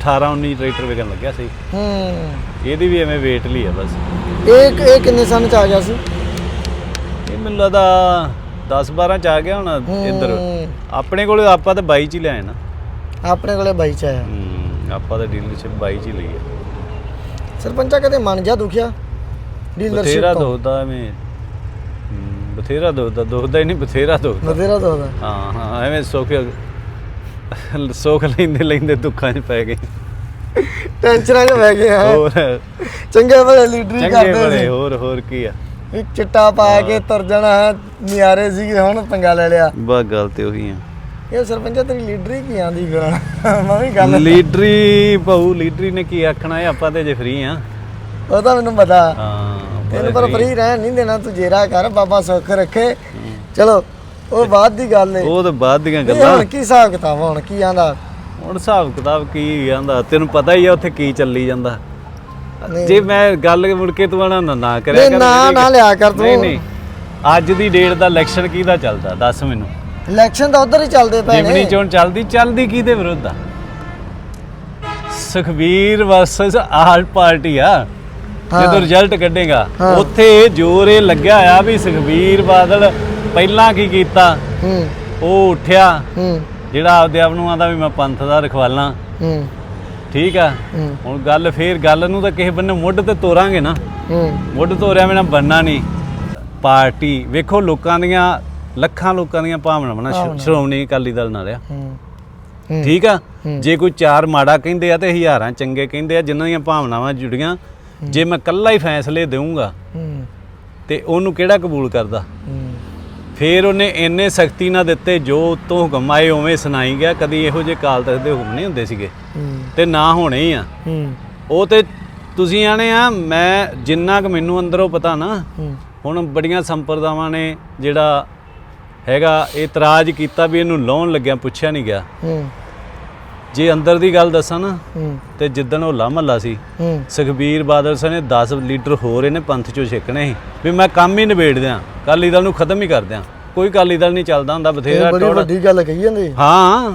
18 19 ਟਰੈਕਟਰ ਵਿਕਣ ਲੱਗਿਆ ਸੀ। ਹੂੰ। ਇਹਦੀ ਵੀ ਐਵੇਂ ਵੇਟ ਲਈ ਆ ਬਸ। ਇਹ ਇਹ ਕਿੰਨੇ ਸਨ ਚ ਆ ਗਿਆ ਸੀ? ਮੈਨੂੰ ਲੱਗਦਾ 10 12 ਚ ਆ ਗਿਆ ਹੁਣ ਇੱਧਰ। ਆਪਣੇ ਕੋਲ ਆਪਾਂ ਤਾਂ 22 ਚ ਹੀ ਲਿਆਏ ਨਾ। ਆਪਣੇ ਕੋਲੇ ਬਾਈ ਚ ਆਇਆ। ਹੂੰ, ਆਪਾਂ ਤਾਂ ਡੀਲਰਸ਼ਿਪ 22 ਚ ਹੀ ਲਈ ਹੈ ਸਰਪੰਚਾ ਕਦੇ ਮਨ ਜਾ ਦੁਖਿਆ? ਡੀਲਰਸ਼ਿਪ ਬਥੇਰਾ ਦੋਦਾ ਐਵੇਂ। ਬਥੇਰਾ ਦੋਦਾ ਦੋਦਾ ਹੀ ਨਹੀਂ ਬਥੇਰਾ ਦੋਦਾ ਬਥੇਰਾ ਦੋਦਾ ਹਾਂ ਹਾਂ ਐਵੇਂ ਸੁੱਖ ਸੁੱਖ ਲੈਂਦੇ ਲੈਂਦੇ ਦੁੱਖਾਂ 'ਚ ਪੈ ਗਏ। ਟੈਨਸ਼ਨਾਂ 'ਚ ਬਹਿ ਗਏ ਹਾਂ। ਹੋਰ। ਚੰਗੇ ਭਲੇ ਲੀਡਰੀ ਚੰਗੇ ਕਰਦੇ ਬੜੇ ਸੀ। ਹੋਰ ਹੋਰ ਕੀ ਆ। ਇੱਕ ਚਿੱਟਾ ਪਾ ਕੇ ਤੁਰ ਜਾਣਾ ਹੈ ਨਿਆਰੇ ਸੀਗੇ ਹੁਣ ਪੰਗਾ ਲੈ ਲਿਆ। ਬਸ ਗੱਲ ਤੇ ਉਹੀ ਆ। ਇਹ ਸਰਪੰਚਾ ਤੇਰੀ ਲੀਡਰੀ ਕੀ ਆਂਦੀ ਕਰਾਂ ਮੈਂ ਵੀ ਗੱਲ ਲੀਡਰੀ ਬਹੁ ਲੀਡਰੀ ਨੇ ਕੀ ਆਖਣਾ ਹੈ ਆਪਾਂ ਤੇ ਜੇ ਫ੍ਰੀ ਆ। ਉਹ ਤਾਂ ਮੈਨੂੰ ਪਤਾ। ਹਾਂ ਤੈਨੂੰ ਪਰ ਫਰੀ ਰਹਿਣ ਨਹੀਂ ਦੇਣਾ ਤੂੰ ਜੇਰਾ ਕਰ ਬਾਬਾ ਸੁੱਖ ਰੱਖੇ। ਚਲੋ ਉਹ ਬਾਅਦ ਦੀ ਗੱਲ ਏ। ਉਹ ਤਾਂ ਬਾਅਦ ਦੀਆਂ ਗੱਲਾਂ। ਹੁਣ ਕੀ ਹਿਸਾਬ ਕਿਤਾਬ ਹੁਣ ਕੀ ਆਂਦਾ? ਹੁਣ ਹਿਸਾਬ ਕਿਤਾਬ ਕੀ ਆਂਦਾ ਤੈਨੂੰ ਪਤਾ ਹੀ ਆ ਉੱਥੇ ਕੀ ਚੱਲੀ ਜਾਂਦਾ। ਜੇ ਮੈਂ ਗੱਲ ਮੁੜ ਕੇ ਤੂੰ ਨਾ ਨਾ ਕਰਿਆ ਨਹੀਂ ਕਰ ਨਾ ਨਾ ਲਿਆ ਕਰ ਨਹੀਂ ਤੂੰ। ਨਹੀਂ ਅੱਜ ਦੀ ਡੇਟ ਦਾ ਇਲੈਕਸ਼ਨ ਕਿਹਦਾ ਚੱਲਦਾ? ਦੱਸ ਮੈਨੂੰ। ਇਲੈਕਸ਼ਨ ਤਾਂ ਉਧਰ ਹੀ ਚੱਲਦੇ ਪਏ ਜਿਮਨੀ ਨੇ। ਚੋਣ ਚੱਲਦੀ ਚੱਲਦੀ ਕਿਹਦੇ ਵਿਰੁੱਧ ਆ? ਸੁਖਬੀਰ ਵਰਸਸ ਆਲ ਪਾਰਟੀ ਆ। ਜਦੋਂ ਰਿਜ਼ਲਟ ਕੱਢੇਗਾ। ਉੱਥੇ ਜੋਰ ਇਹ ਲੱਗਿਆ ਆ ਵੀ ਸੁਖਬੀਰ ਬਾਦਲ ਪਹਿਲਾਂ ਕੀ ਕੀਤਾ? ਹੂੰ। ਉਹ ਉੱਠਿਆ। ਹੂੰ। ਜਿਹੜਾ ਆਪਦੇ ਆਪ ਨੂੰ ਆਂਦਾ ਵੀ ਮੈਂ ਪੰਥ ਦਾ ਰਖਵਾਲਾ। ਹੂੰ। ਠੀਕ ਆ? ਹੂੰ। ਹੁਣ ਗੱਲ ਫੇਰ ਗੱਲ ਨੂੰ ਤਾਂ ਕਿਸੇ ਬੰਨੇ ਮੁੱਢ ਤੇ ਤੋਰਾਂਗੇ ਨਾ। ਹੂੰ। ਮੁੱਢ ਤੋਰਿਆ ਬਿਨਾ ਬੰਨਾ ਨਹੀਂ। ਪਾਰਟੀ ਵੇਖੋ ਲੋਕਾਂ ਦੀਆਂ ਲੱਖਾਂ ਲੋਕਾਂ ਦੀਆਂ ਭਾਵਨਾਵਾਂ ਨਾਲ ਸ਼੍ਰੋਮਣੀ ਅਕਾਲੀ ਦਲ ਨਾਲ ਆ। ਹੂੰ। ਹੂੰ। ਠੀਕ ਆ? ਜੇ ਕੋਈ ਚਾਰ ਮਾੜਾ ਕਹਿੰਦੇ ਆ ਤੇ ਹਜ਼ਾਰਾਂ ਚੰਗੇ ਕਹਿੰਦੇ ਆ ਜਿਨ੍ਹਾਂ ਦੀਆਂ ਭਾਵਨਾਵਾਂ ਜੁੜੀਆਂ ਜੇ ਮੈਂ ਕੱਲਾ ਹੀ ਫੈਸਲੇ ਦੇਵਾਂਗਾ ਹੂੰ। ਤੇ ਉਹਨੂੰ ਕਿਹੜਾ ਕਬੂਲ ਕਰਦਾ? ਹੂੰ। ਫਿਰ ਉਹਨੇ ਇੰਨੇ ਸਖਤੀ ਨਾਲ ਦਿੱਤੇ, ਜੋ ਉਤੋਂ ਹੁਕਮ ਆਏ ਉਵੇਂ ਸੁਣਾਈ ਗਿਆ, ਕਦੀ ਇਹੋ ਜਿਹੇ ਕਾਲ ਤੱਕ ਦੇ ਹੁਕਮ ਨਹੀਂ ਹੁੰਦੇ ਸੀਗੇ। ਤੇ ਨਾ ਹੋਣੇ ਹੀ ਆ। ਉਹ ਤੇ ਤੁਸੀਂ ਆਣੇ ਆ, ਮੈਂ ਜਿੰਨਾ ਕੁ ਮੈਨੂੰ ਅੰਦਰੋਂ ਪਤਾ ਨਾ, ਹੁਣ ਬੜੀਆਂ ਸੰਪਰਦਾਵਾਂ ਨੇ ਜਿਹੜਾ ਹੈਗਾ ਇਤਰਾਜ਼ ਕੀਤਾ ਵੀ ਇਹਨੂੰ ਲਾਉਣ ਲੱਗਿਆ, ਪੁੱਛਿਆ ਨਹੀਂ ਗਿਆ। ਜੇ ਅੰਦਰ ਦੀ ਗੱਲ ਦੱਸਾਂ ਨਾ ਤੇ ਜਿੱਦਣ ਉਹ ਲਾ ਮਹੱਲਾ ਸੀ ਸੁਖਬੀਰ ਬਾਦਲ ਸਿੰਘ ਨੇ 10 ਲੀਟਰ ਹੋਰ ਇਹਨੇ ਪੰਥ ਚੋਂ ਛੇਕਣੇ ਸੀ ਵੀ ਮੈਂ ਕੰਮ ਹੀ ਨਿਬੇੜ ਦਿਆਂ ਕਾਲੀ ਦਲ ਨੂੰ ਖਤਮ ਹੀ ਕਰ ਦਿਆਂ। ਕੋਈ ਕਾਲੀ ਦਲ ਨਹੀਂ ਚੱਲਦਾ ਹੁੰਦਾ ਬਥੇਰਾ ਬੜੀ ਵੱਡੀ ਗੱਲ ਕਹੀ ਜਾਂਦੇ। ਹਾਂ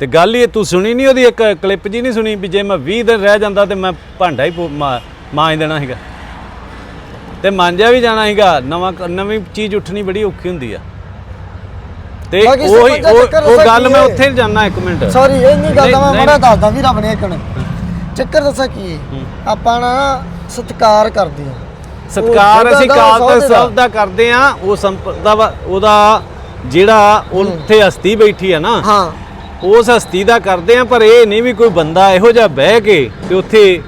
ਤੇ ਗੱਲ ਹੀ ਇਹ ਤੂੰ ਸੁਣੀ ਨਹੀਂ ਉਹਦੀ ਇੱਕ ਕਲਿੱਪ ਜੀ ਨਹੀਂ ਸੁਣੀ ਵੀ ਜੇ ਮੈਂ 20 ਦਿਨ ਰਹਿ ਜਾਂਦਾ ਤੇ ਮੈਂ ਭਾਂਡਾ ਹੀ ਮਾਂਜ ਦੇਣਾ ਸੀਗਾ। ਤੇ ਮਾਂਜਿਆ ਵੀ ਜਾਣਾ ਸੀਗਾ ਨਵਾਂ ਨਵੀਂ ਚੀਜ਼ ਉੱਠਣੀ ਬੜੀ ਔਖੀ ਹੁੰਦੀ ਆ। ਤੇ ਉਹ ਉਹ ਗੱਲ ਮੈਂ? ਉੱਥੇ ਜਾਣਾ ਇੱਕ ਮਿੰਟ। ਸੌਰੀ ਇਹ ਨਹੀਂ ਗੱਲ ਮੈਂ ਬੜਾ ਦੱਸਦਾ ਵੀ ਰੱਬ ਨੇ ਇੱਕ ਨੇ ਚੱਕਰ ਦੱਸਾਂ ਕੀ ਹੈ? ਆਪਾਂ ਨਾ ਸਤਿਕਾਰ ਕਰਦੇ ਆ ਸਤਕਾਰ ਅਸੀਂ ਕਾਲ ਤੇ। ਸਭ ਦਾ ਕਰਦੇ ਆ ਉਹ ਸੰਪਰਦਾ ਵਾ- ਉਹਦਾ ਜਿਹੜਾ ਉੱਥੇ ਹਸਤੀ ਬੈਠੀ ਆ ਨਾ ਹਾਂ। ਉਸ ਹਸਤੀ ਦਾ ਕਰਦੇ ਆ ਪਰ ਇਹ ਨਹੀਂ ਵੀ ਕੋਈ ਬੰਦਾ ਇਹੋ ਜਿਹਾ ਬਹਿ ਕੇ ਤੇ ਉੱਥੇ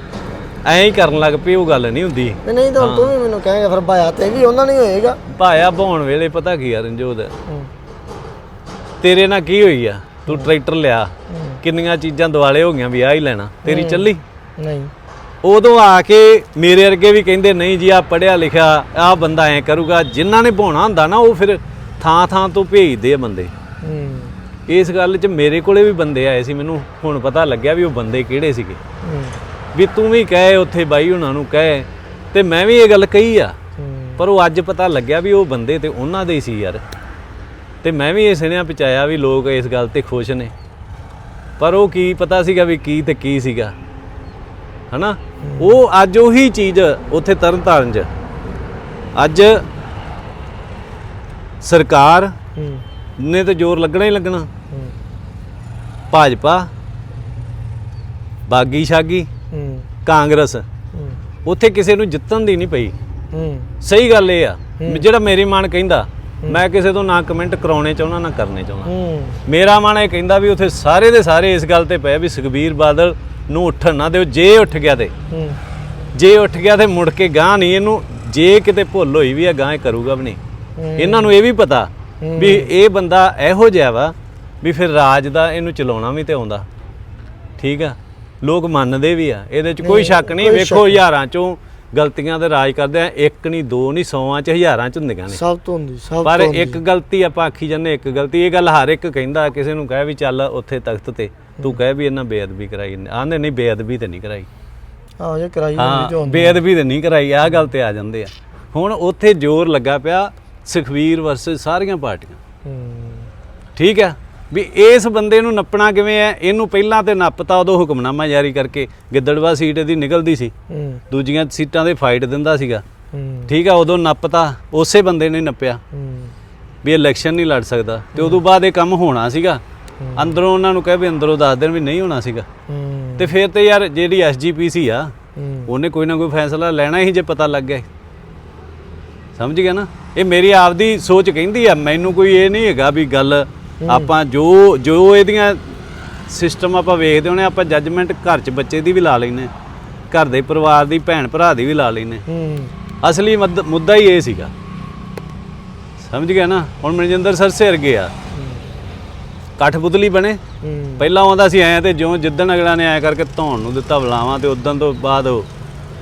ਐਂ ਹੀ ਕਰਨ ਲੱਗ ਪਈ ਉਹ ਗੱਲ ਨਹੀਂ ਹੁੰਦੀ। ਨਹੀਂ ਤਾਂ ਤੂੰ ਵੀ ਮੈਨੂੰ ਕਹੇਗਾ ਫਿਰ ਭਾਇਆ ਤੇ ਵੀ ਉਹਨਾਂ ਨਹੀਂ ਹੋਏਗਾ। ਭਾਇਆ ਬਹਾਉਣ ਵੇਲੇ ਪਤਾ ਕੀ ਆ ਹੂੰ, ਤੇਰੇ ਨਾਲ ਕੀ ਹੋਈ ਆ? ਤੂੰ ਟਰੈਕਟਰ ਲਿਆ। ਕਿੰਨੀਆਂ ਚੀਜ਼ਾਂ ਦਿਵਾਲੇ ਹੋ ਗਈਆਂ ਵੀ ਆ ਹੀ ਲੈਣਾ। ਤੇਰੀ ਚੱਲੀ? ਨਹੀਂ। ਉਦੋਂ ਆ ਕੇ ਮੇਰੇ ਵਰਗੇ ਵੀ ਕਹਿੰਦੇ ਨਹੀਂ ਜੀ ਆ ਪੜਿਆ ਲਿਖਿਆ ਆ ਬੰਦਾ ਐ ਕਰੂਗਾ। ਜਿਨ੍ਹਾਂ ਨੇ ਬਹਾਉਣਾ ਹੁੰਦਾ ਨਾ ਉਹ ਫਿਰ ਥਾਂ ਥਾਂ ਤੋਂ ਭੇਜਦੇ ਆ ਬੰਦੇ। ਇਸ ਗੱਲ 'ਚ ਮੇਰੇ ਕੋਲੇ ਵੀ ਬੰਦੇ ਆਏ ਸੀ ਮੈਨੂੰ ਹੁਣ ਪਤਾ ਲੱਗਿਆ ਵੀ ਉਹ ਬੰਦੇ ਕਿਹੜੇ ਸੀਗੇ। ਵੀ ਤੂੰ ਵੀ ਕਹੇ ਉੱਥੇ ਬਾਈ ਉਹਨਾਂ ਨੂੰ ਕਹੇ। ਤੇ ਮੈਂ ਵੀ ਇਹ ਗੱਲ ਕਹੀ ਆ। ਪਰ ਉਹ ਅੱਜ ਪਤਾ ਲੱਗਿਆ ਵੀ ਉਹ ਬੰਦੇ ਤੇ ਉਹਨਾਂ ਦੇ ਹੀ ਸੀ ਯਾਰ। ਤੇ ਮੈਂ ਵੀ ਇਹ ਸੁਣਿਆ ਪਚਾਇਆ ਵੀ ਲੋਕ ਇਸ ਗੱਲ ਤੇ ਖੁਸ਼ ਨੇ। ਪਰ ਉਹ ਕੀ ਪਤਾ ਸੀਗਾ ਵੀ ਕੀ ਤੇ ਕੀ ਸੀਗਾ। ਹਨਾ? ਉਹ ਅੱਜ ਉਹੀ ਚੀਜ਼ ਉੱਥੇ ਤਰਨਤਾਰਨ 'ਚ। ਅੱਜ ਸਰਕਾਰ ਨੇ ਤੇ ਜ਼ੋਰ ਲੱਗਣਾ ਹੀ ਲੱਗਣਾ। ਵੀ ਬਾਗੀ ਸ਼ਾਗੀ ਕਾਂਗਰਸ ਉੱਥੇ ਕਿਸੇ ਨੂੰ ਜਿੱਤਣ ਦੀ ਨਹੀਂ ਪਈ। ਸਹੀ ਗੱਲ ਇਹ ਆ। ਜਿਹੜਾ ਮੇਰੀ ਮਨ ਕਹਿੰਦਾ ਮੈਂ ਕਿਸੇ ਤੋਂ ਨਾ ਕਮੈਂਟ ਕਰਾਉਣੇ ਚਾਹੁੰਦਾ ਨਾ ਕਰਨੇ ਚਾਹੁੰਦਾ। ਮੇਰਾ ਮਨ ਇਹ ਕਹਿੰਦਾ ਵੀ ਉੱਥੇ ਸਾਰੇ ਦੇ ਸਾਰੇ ਇਸ ਗੱਲ ਤੇ ਪਏ ਵੀ ਸੁਖਬੀਰ ਬਾਦਲ ਨੂੰ ਉੱਠਣ ਨਾ ਦਿਓ ਜੇ ਉੱਠ ਗਿਆ ਤੇ। ਜੇ ਉੱਠ ਗਿਆ ਤੇ ਮੁੜ ਕੇ ਗਾਂ ਨਹੀਂ ਇਹਨੂੰ ਜੇ ਕਿਤੇ ਭੁੱਲ ਹੋਈ ਵੀ ਆ ਗਾਂ ਇਹ ਕਰੂਗਾ ਵੀ ਨਹੀਂ। ਇਹਨਾਂ ਨੂੰ ਇਹ ਵੀ ਪਤਾ ਵੀ ਇਹ ਬੰਦਾ ਇਹੋ ਜਿਹਾ ਵਾ ਵੀ ਫਿਰ ਰਾਜ ਦਾ ਇਹਨੂੰ ਚਲਾਉਣਾ ਵੀ ਤੇ ਆਉਂਦਾ। ਠੀਕ ਆ? ਲੋਕ ਮੰਨਦੇ ਵੀ ਆ ਇਹਦੇ 'ਚ ਕੋਈ ਸ਼ੱਕ ਨਹੀਂ ਵੇਖੋ ਹਜ਼ਾਰਾਂ 'ਚੋਂ ਗਲਤੀਆਂ ਤੇ ਰਾਜ ਕਰਦੇ ਆ ਇੱਕ ਨਹੀਂ ਦੋ ਨਹੀਂ ਸੌਆਂ 'ਚ ਹਜ਼ਾਰਾਂ 'ਚ ਹੁੰਦੀਆਂ ਨੇ। ਸਭ ਤੋਂ ਹੁੰਦੀ ਸਭ ਪਰ ਤੋਂ ਹੁੰਦੀ। ਇੱਕ ਗਲਤੀ ਆਪਾਂ ਆਖੀ ਜਾਂਦੇ ਇੱਕ ਗਲਤੀ ਇਹ ਗੱਲ ਹਰ ਇੱਕ ਕਹਿੰਦਾ ਕਿਸੇ ਨੂੰ ਕਹੇ ਵੀ ਚੱਲ ਉੱਥੇ ਤਖਤ ਤੇ ਤੂੰ ਕਹੇ ਵੀ ਇਹਨਾਂ ਬੇਅਦਬੀ ਕਰਾਈ ਆਂਦੇ ਨਹੀਂ ਬੇਅਦਬੀ ਤੇ ਨਹੀਂ ਕਰਾਈ। ਆਹ ਜੇ ਕਰਾਈ ਹਾਂ ਬੇਅਦਬੀ ਤੇ ਨਹੀਂ ਕਰਾਈ ਆ ਗੱਲ ਤੇ ਆ ਜਾਂਦੇ ਆ। ਹੁਣ ਉੱਥੇ ਜ਼ੋਰ ਲੱਗਾ ਪਿਆ ਸੁਖਵੀਰ ਵਰਸਸ ਸਾਰੀਆਂ ਪਾਰਟੀਆਂ। ਹੂੰ। ਠੀਕ ਆ ਵੀ ਇਸ ਬੰਦੇ ਨੂੰ ਨੱਪਣਾ ਕਿਵੇਂ ਹੈ? ਇਹਨੂੰ ਪਹਿਲਾਂ ਤੇ ਨੱਪਤਾ ਉਦੋਂ ਹੁਕਮਨਾਮਾ ਜਾਰੀ ਕਰਕੇ ਗਿੱਦੜਵਾ ਸੀਟ ਇਹਦੀ ਨਿਕਲਦੀ ਸੀ। ਦੂਜੀਆਂ ਸੀਟਾਂ ਦੇ ਫਾਈਟ ਦਿੰਦਾ ਸੀਗਾ। ਠੀਕ ਆ ਉਦੋਂ ਨੱਪਤਾ ਉਸੇ ਬੰਦੇ ਨੇ ਨੱਪਿਆ। ਵੀ ਇਲੈਕਸ਼ਨ ਨਹੀਂ ਲੜ ਸਕਦਾ। ਤੇ ਉਦੋਂ ਬਾਅਦ ਇਹ ਕੰਮ ਹੋਣਾ ਸੀਗਾ। ਅੰਦਰੋਂ ਉਹਨਾਂ ਨੂੰ ਕਹੇ ਵੀ ਅੰਦਰੋਂ ਦੱਸ ਦੇਣ ਵੀ ਨਹੀਂ ਹੋਣਾ ਸੀਗਾ। ਤੇ ਫਿਰ ਤੇ ਯਾਰ ਜਿਹੜੀ ਐਸਜੀਪੀਸੀ ਆ ਉਹਨੇ ਕੋਈ ਨਾ ਕੋਈ ਫੈਸਲਾ ਲੈਣਾ ਹੀ ਜੇ ਪਤਾ ਲੱਗ ਗਿਆ। ਸਮਝ ਗਿਆ ਨਾ? ਇਹ ਮੇਰੀ ਆਪਦੀ ਸੋਚ ਕਹਿੰਦੀ ਆ ਮੈਨੂੰ ਕੋਈ ਇਹ ਨਹੀਂ ਹੈਗਾ ਵੀ ਗੱਲ ਆਪਾਂ ਜੋ ਜੋ ਇਹਦੀਆਂ ਸਿਸਟਮ ਆਪਾਂ ਵੇਖਦੇ ਹੋਣੇ ਆਪਾਂ ਜੱਜਮੈਂਟ ਘਰ 'ਚ ਬੱਚੇ ਦੀ ਵੀ ਲਾ ਲੈਨੇ ਘਰ ਦੇ ਪਰਿਵਾਰ ਦੀ ਭੈਣ ਭਰਾ ਦੀ ਵੀ ਲਾ ਲੈਨੇ ਅਸਲੀ ਮੱਦ- ਹੀ ਇਹ ਸੀਗਾ। ਸਮਝ ਗਿਆ ਨਾ? ਹੁਣ ਮਨਜਿੰਦਰ ਸਰ ਸਿਰ ਗਿਆ। ਕਠਪੁਤਲੀ ਬਣੇ। ਪਹਿਲਾਂ ਆਉਂਦਾ ਸੀ ਐਂ ਤੇ ਜਿਉਂ ਜਿੱਦਣ ਅਗਲਾ ਨੇ ਐ ਕਰਕੇ ਧੌਣ ਨੂੰ ਦਿੱਤਾ ਬੁਲਾਵਾਂ ਤੇ ਉਦੋਂ ਤੋਂ ਬਾਅਦ ਉਹ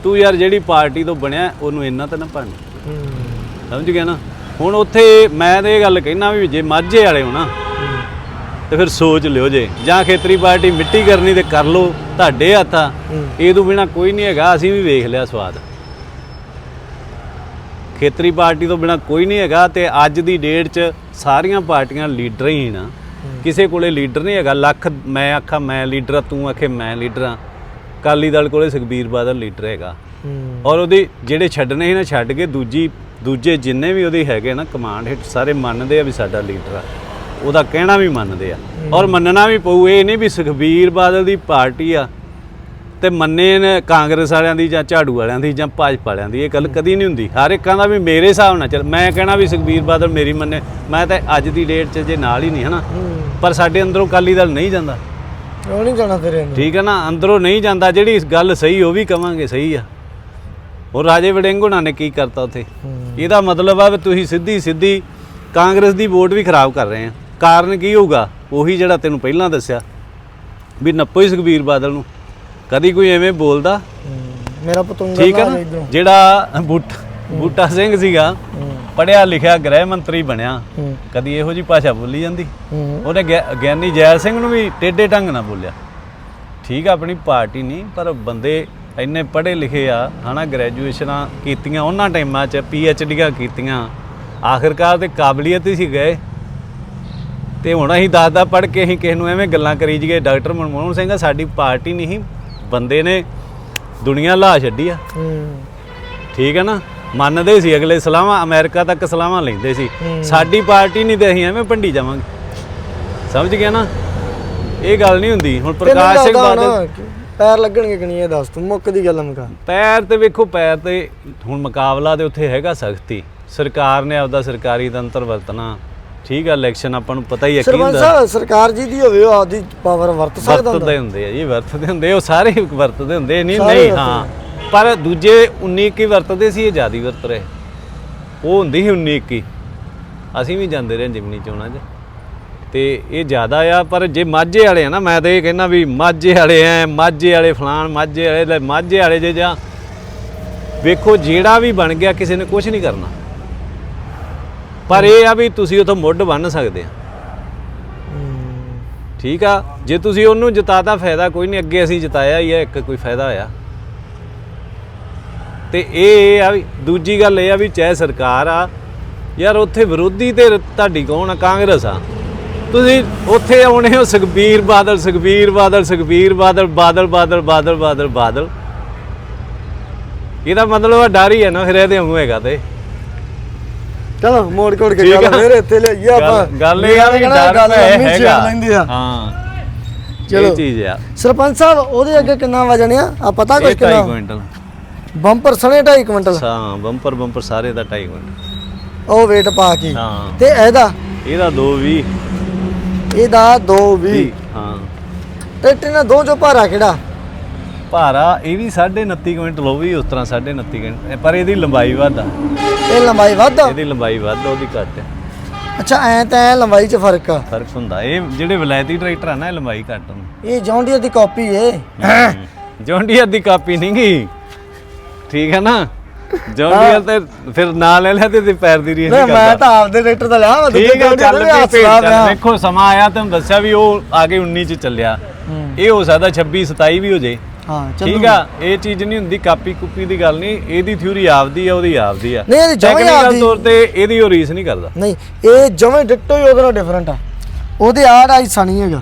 ਤੂੰ ਯਾਰ ਜਿਹੜੀ ਪਾਰਟੀ ਤੋਂ ਬਣਿਆ ਉਹਨੂੰ ਇੰਨਾ ਤਾਂ ਨਾ ਹੂੰ। ਸਮਝ ਗਿਆ ਨਾ? ਹੁਣ ਉੱਥੇ ਮੈਂ ਤੇ ਇਹ ਗੱਲ ਕਹਿਣਾ ਵੀ ਜੇ ਮਾਝੇ ਵਾਲੇ ਹੋ ਨਾ ਤੇ ਫਿਰ ਸੋਚ ਲਿਓ ਜੇ। ਜਾਂ ਖੇਤਰੀ ਪਾਰਟੀ ਮਿੱਟੀ ਕਰਨੀ ਤੇ ਕਰ ਲਓ ਤੁਹਾਡੇ ਹੱਥ ਆ। ਹੂੰ। ਇਹ ਤੋਂ ਬਿਨਾ ਕੋਈ ਨਹੀਂ ਹੈਗਾ ਅਸੀਂ ਵੀ ਵੇਖ ਲਿਆ ਸਵਾਦ। ਖੇਤਰੀ ਪਾਰਟੀ ਤੋਂ ਬਿਨਾ ਕੋਈ ਨਹੀਂ ਹੈਗਾ ਤੇ ਅੱਜ ਦੀ ਡੇਟ 'ਚ ਸਾਰੀਆਂ ਪਾਰਟੀਆਂ ਲੀਡਰ ਹੀ ਨਾ। ਕਿਸੇ ਕੋਲੇ ਲੀਡਰ ਨਹੀਂ ਹੈਗਾ ਲੱਖ ਮੈਂ ਆਖਾਂ ਮੈਂ ਲੀਡਰ ਆ ਤੂੰ ਆਖੇ ਮੈਂ ਲੀਡਰ ਆ। ਕਾਲੀ ਦਲ ਕੋਲੇ ਸੁਖਬੀਰ ਬਾਦਲ ਲੀਡਰ ਹੈਗਾ। ਹੂੰ। ਔਰ ਉਹਦੇ ਜਿਹੜੇ ਛੱਡਣੇ ਸੀ ਨਾ ਛੱਡ ਕੇ ਦੂਜੀ ਦੂਜੇ ਜਿੰਨੇ ਵੀ ਉਹਦੇ ਹੈਗੇ ਨਾ ਕਮਾਂਡ ਹਿੱਟ ਸਾਰੇ ਮੰਨਦੇ ਆ ਵੀ ਸਾਡਾ ਲੀਡਰ ਆ। ਉਹਦਾ ਕਹਿਣਾ ਵੀ ਮੰਨਦੇ ਆ। ਔਰ ਮੰਨਣਾ ਵੀ ਪਊ ਇਹ ਨਹੀਂ ਵੀ ਸੁਖਬੀਰ ਬਾਦਲ ਦੀ ਪਾਰਟੀ ਆ ਤੇ ਮੰਨੇ ਨੇ ਕਾਂਗਰਸ ਵਾਲਿਆਂ ਦੀ ਜਾਂ ਝਾੜੂ ਵਾਲਿਆਂ ਦੀ ਜਾਂ ਭਾਜਪਾ ਵਾਲਿਆਂ ਦੀ ਇਹ ਗੱਲ ਕਦੀ ਨਹੀਂ ਹੁੰਦੀ। ਹਰ ਇੱਕ ਕਹਿੰਦਾ ਵੀ ਮੇਰੇ ਹਿਸਾਬ ਨਾਲ ਚੱਲ ਮੈਂ ਕਹਿਣਾ ਵੀ ਸੁਖਬੀਰ ਬਾਦਲ ਮੇਰੀ ਮੰਨੇ ਮੈਂ ਤਾਂ ਅੱਜ ਦੀ ਡੇਟ 'ਚ ਜੇ ਨਾਲ ਹੀ ਨਹੀਂ ਹਨਾ? ਪਰ ਸਾਡੇ ਅੰਦਰੋਂ ਕਾਲੀ ਦਲ ਨਹੀਂ ਜਾਂਦਾ। ਉਹ ਨਹੀਂ ਜਾਣਾ ਤੇਰੇ ਨੂੰ ਠੀਕ ਹੈ ਨਾ? ਅੰਦਰੋਂ ਨਹੀਂ ਜਾਂਦਾ ਜਿਹੜੀ ਗੱਲ ਸਹੀ ਉਹ ਵੀ ਕਵਾਂਗੇ ਸਹੀ ਆ। ਉਹ ਰਾਜੇ ਵੜਿੰਗ ਹੋਣਾ ਨੇ ਕੀ ਕਰਤਾ ਉੱਥੇ। ਇਹਦਾ ਮਤਲਬ ਆ ਵੀ ਤੁਸੀਂ ਸਿੱਧੀ ਸਿੱਧੀ ਕਾਂਗਰਸ ਦੀ ਵੋਟ ਵੀ ਖਰਾਬ ਕਰ ਰਹੇ ਆ। ਕਾਰਨ ਕੀ ਹੋਊਗਾ? ਉਹੀ ਜਿਹੜਾ ਤੈਨੂੰ ਪਹਿਲਾਂ ਦੱਸਿਆ ਵੀ ਨੱਪੋ ਹੀ ਸੁਖਬੀਰ ਬਾਦਲ ਨੂੰ। ਕਦੀ ਕੋਈ ਐਵੇਂ ਬੋਲਦਾ। ਮੇਰਾ ਪਤੰਗਾ ਠੀਕ ਹੈ ਨਾ? ਜਿਹੜਾ ਬੂਟ ਬੂਟਾ ਸਿੰਘ ਸੀਗਾ ਪੜਿਆ ਲਿਖਿਆ ਗ੍ਰਹਿ ਮੰਤਰੀ ਬਣਿਆ। ਕਦੀ ਇਹੋ ਜੀ ਭਾਸ਼ਾ ਬੋਲੀ ਜਾਂਦੀ? ਉਹਨੇ ਗਿਆਨੀ ਜੈਲ ਸਿੰਘ ਨੂੰ ਵੀ ਟੇਢੇ ਢੰਗ ਨਾਲ ਬੋਲਿਆ। ਠੀਕ ਆ ਆਪਣੀ ਪਾਰਟੀ ਨਹੀਂ ਪਰ ਬੰਦੇ ਇੰਨੇ ਪੜ੍ਹੇ ਲਿਖੇ ਆ ਹਨਾ ਗ੍ਰੈਜੂਏਸ਼ਨਾਂ ਕੀਤੀਆਂ ਉਹਨਾਂ ਟਾਈਮਾਂ 'ਚ ਪੀ ਐਚ ਡੀਆਂ ਕੀਤੀਆਂ। ਆਖਿਰਕਾਰ ਤੇ ਕਾਬਲੀਅਤ ਹੀ ਸੀ ਗਏ। ਤੇ ਹੁਣ ਅਸੀਂ ਦਾਦਾ ਪੜ੍ਹ ਕੇ ਅਸੀਂ ਕਿਸੇ ਨੂੰ ਐਵੇਂ ਗੱਲਾਂ ਕਰੀ ਜੀਏ ਡਾਕਟਰ ਮਨਮੋਹਨ ਸਿੰਘ ਆ ਸਾਡੀ ਪਾਰਟੀ ਨਹੀਂ ਬੰਦੇ ਨੇ ਦੁਨੀਆ ਲਾ ਛੱਡੀ ਆ। ਠੀਕ ਹੈ ਨਾ? ਮੰਨਦੇ ਸੀ ਅਗਲੇ ਸਲਾਹਾਂ ਅਮਰੀਕਾ ਤੱਕ ਸਲਾਹਾਂ ਲੈਂਦੇ ਸੀ। ਸਾਡੀ ਪਾਰਟੀ ਨਹੀਂ ਤੇ ਅਸੀਂ ਐਵੇਂ ਭੰਡੀ ਜਾਵਾਂਗੇ। ਸਮਝ ਗਿਆ ਨਾ? ਇਹ ਗੱਲ ਨਹੀਂ ਹੁੰਦੀ। ਹੁਣ ਪ੍ਰਕਾਸ਼ ਸਿੰਘ ਬਾਦਲ ਪੈਰ ਲੱਗਣਗੇ ਕਿ ਨਹੀਂ ਇਹ ਦੱਸ ਤੂੰ? ਮੁੱਕ ਦੀ ਗੱਲ ਮੁਕਾ। ਪੈਰ ਤੇ ਵੇਖੋ ਪੈਰ ਤੇ ਹੁਣ ਮੁਕਾਬਲਾ ਤੇ ਉੱਥੇ ਹੈਗਾ ਸਖਤੀ। ਸਰਕਾਰ ਨੇ ਆਪਦਾ ਸਰਕਾਰੀ ਤੰਤਰ ਵਰਤਣਾ। ਠੀਕ ਆ ਇਲੈਕਸ਼ਨ ਆਪਾਂ ਨੂੰ ਪਤਾ ਹੀ ਹੈ ਕੀ ਸਰਪੰਚ ਹੁੰਦਾ। ਸਾਹਿਬ ਸਰਕਾਰ ਜੀ ਦੀ ਹੋਵੇ ਉਹ ਆਪਦੀ ਪਾਵਰ ਵਰਤ ਸਕਦਾ ਹੁੰਦਾ ਵਰਤਦੇ ਹੁੰਦੇ। ਆ ਜੀ ਵਰਤਦੇ ਹੁੰਦੇ ਉਹ ਸਾਰੇ ਵਰਤਦੇ ਹੁੰਦੇ ਨਹੀਂ ਸਾਰੇ ਨਹੀਂ ਹਾਂ। ਪਰ ਦੂਜੇ 19 ਕੀ ਵਰਤਦੇ ਸੀ ਇਹ ਜਿਆਦੀ ਵਰਤ ਰਹੇ। ਉਹ ਹੁੰਦੀ ਸੀ 19 ਕੀ ਅਸੀਂ ਵੀ ਜਾਂਦੇ ਰਹੇ ਜਿਮਨੀ ਚੋਣਾਂ 'ਚ। ਤੇ ਇਹ ਜ਼ਿਆਦਾ ਆ ਪਰ ਜੇ ਮਾਝੇ ਵਾਲੇ ਆ ਨਾ ਮੈਂ ਤਾਂ ਇਹ ਕਹਿੰਦਾ ਵੀ ਮਾਝੇ ਵਾਲੇ ਐ ਮਾਝੇ ਵਾਲੇ ਫਲਾਣ ਮਾਝੇ ਵਾਲੇ ਲੈ ਮਾਝੇ ਵਾਲੇ ਜੇ ਜਾਂ ਵੇਖੋ ਜਿਹੜਾ ਵੀ ਬਣ ਗਿਆ ਕਿਸੇ ਨੇ ਕੁਝ ਨਹੀਂ ਕਰਨਾ। ਪਰ ਇਹ ਆ ਵੀ ਤੁਸੀਂ ਉਥੋਂ ਮੁੱਢ ਬੰਨ ਸਕਦੇ ਆ। ਠੀਕ ਆ? ਜੇ ਤੁਸੀਂ ਉਹਨੂੰ ਜਿਤਾਤਾ ਫਾਇਦਾ ਕੋਈ ਨਹੀਂ, ਅੱਗੇ ਅਸੀਂ ਜਿਤਾਇਆ ਹੀ ਹੈ ਇੱਕ ਕੋਈ ਫਾਇਦਾ ਹੋਇਆ। ਤੇ ਇਹ ਆ ਵੀ, ਦੂਜੀ ਗੱਲ ਇਹ ਆ ਵੀ ਚਾਹੇ ਸਰਕਾਰ ਆ, ਯਾਰ ਉੱਥੇ ਵਿਰੋਧੀ ਤੇ ਤੁਹਾਡੀ ਕੌਣ ਆ? ਕਾਂਗਰਸ ਆ। ਤੁਸੀਂ ਉੱਥੇ ਆਉਣੇ ਹੋ, ਸੁਖਬੀਰ ਬਾਦਲ ਸੁਖਬੀਰ ਬਾਦਲ ਸੁਖਬੀਰ ਬਾਦਲ ਬਾਦਲ ਬਾਦਲ ਬਾਦਲ ਬਾਦਲ ਬਾਦਲ। ਇਹਦਾ ਮਤਲਬ ਆ ਡਰ ਹੀ ਹੈ ਨਾ, ਫਿਰ ਇਹਦੇ ਵਾਂਗੂ ਹੈਗਾ ਤੇ। ਚਲੋ ਮੋੜ ਕੋੜ ਕੇ ਗੱਲ। ਫਿਰ ਇੱਥੇ ਲਿਆਈਏ ਆਪਾਂ। ਗੱਲ- ਇਹ ਆ ਵੀ ਡਰ ਤਾਂ ਹੈਗਾ। ਲੈਂਦੇ ਆ। ਹਾਂ। ਚਲੋ। ਚੀਜ਼ ਆ। ਸਰਪੰਚ ਸਾਹਿਬ ਉਹਦੇ ਅੱਗੇ ਕਿੰਨਾ ਵਜਨ ਆ? ਆ ਪਤਾ ਕੁਝ 2.5 ਕਿੰਨਾ ਕੁਇੰਟਲ। ਬੰਪਰ ਸਣੇ 2.5 ਕੁਇੰਟਲ। ਹਾਂ ਬੰਪਰ ਬੰਪਰ ਸਾਰੇ ਦਾ 2.5 ਕੁਇੰਟਲ। ਉਹ weight ਪਾ ਕੇ। ਹਾਂ। ਤੇ ਇਹਦਾ? ਇਹਦਾ 220 ਇਹਦਾ 220 ਹਾਂ। ਟਰੈਕਟਰ ਨਾਲ ਦੋ ਚੋਂ ਭਾਰਾ ਕਿਹੜਾ? ਭਾਰਾ ਇਹ ਵੀ 29.5 ਕੁਇੰਟਲ ਉਹ ਵੀ ਉਸ ਤਰ੍ਹਾਂ 29.5 ਕੁਇੰਟਲ ਪਰ ਇਹਦੀ ਲੰਬਾਈ ਵੱਧ ਆ। ਇਹ ਲੰਬਾਈ ਵੱਧ ਆ? ਇਹਦੀ ਲੰਬਾਈ ਵੱਧ ਆ, ਉਹਦੀ ਘੱਟ ਆ। ਅੱਛਾ ਐ ਤਾਂ ਐ ਲੰਬਾਈ 'ਚ ਫ਼ਰਕ ਆ। ਫ਼ਰਕ ਹੁੰਦਾ। ਇਹ ਜਿਹੜੇ ਵਿਲਾਇਤੀ ਟਰੈਕਟਰ ਆ ਨਾ ਇਹ ਲੰਬਾਈ ਘੱਟ ਹੁੰਦੀ ਇਹ ਜੌਂਡੀਅਰ ਦੀ ਕਾਪੀ ਏ। ਜੌਂਡੀਅਰ ਦੀ ਕਾਪੀ ਨਹੀਂ ਗਈ ਠੀਕ ਹੈ ਨਾ? ਜੌਂਡੀਅਰ ਤੇ ਫਿਰ ਨਾਂ ਲੈ ਲਿਆ ਤੇ ਇਹਦੇ ਪੈਰ ਦੀ ਰੀਸ ਨਹੀਂ ਨਹੀਂ ਮੈਂ ਕਰਦਾ ਤਾਂ ਆਪਦੇ ਟਰੈਕਟਰ ਦਾ ਲਿਆ ਮੈਂ ਠੀਕ ਹੈ ਚੱਲ ਵੀ ਚੱਲ। ਪਿਆ ਦੇਖੋ ਸਮਾਂ ਆਇਆ ਤੁਹਾਨੂੰ ਦੱਸਿਆ ਵੀ ਉਹ ਆਗੇ 19 ਚ ਚੱਲਿਆ। ਇਹ ਹੋ ਸਕਦਾ 26 27 ਵੀ ਹੋ ਜੇ। ਹਾਂ ਠੀਕ ਆ ਇਹ ਚੀਜ਼ ਨਹੀਂ ਹੁੰਦੀ ਕਾਪੀ ਕੁੱਪੀ ਦੀ ਗੱਲ ਨਹੀਂ ਇਹਦੀ ਥਿਊਰੀ ਆਪਦੀ ਆ ਉਹਦੀ ਆਪਦੀ ਆ। ਨਹੀਂ, ਇਹਦੀ ਜਮਾਂ ਹੀ Technical ਆਪਦੀ। ਤੌਰ ਤੇ ਇਹਦੀ ਉਹ ਰੀਸ ਨਹੀਂ ਕਰਦਾ। ਨਹੀਂ ਇਹ ਜਵੇਂ ਡਿੱਟੋ ਹੀ ਉਹਦੇ ਨਾਲ ਡਿਫਰੈਂਟ ਆ। ਉਹਦੇ ਆੜ ਦਾ ਹਿੱਸਾ ਨਹੀਂ ਹੈਗਾ।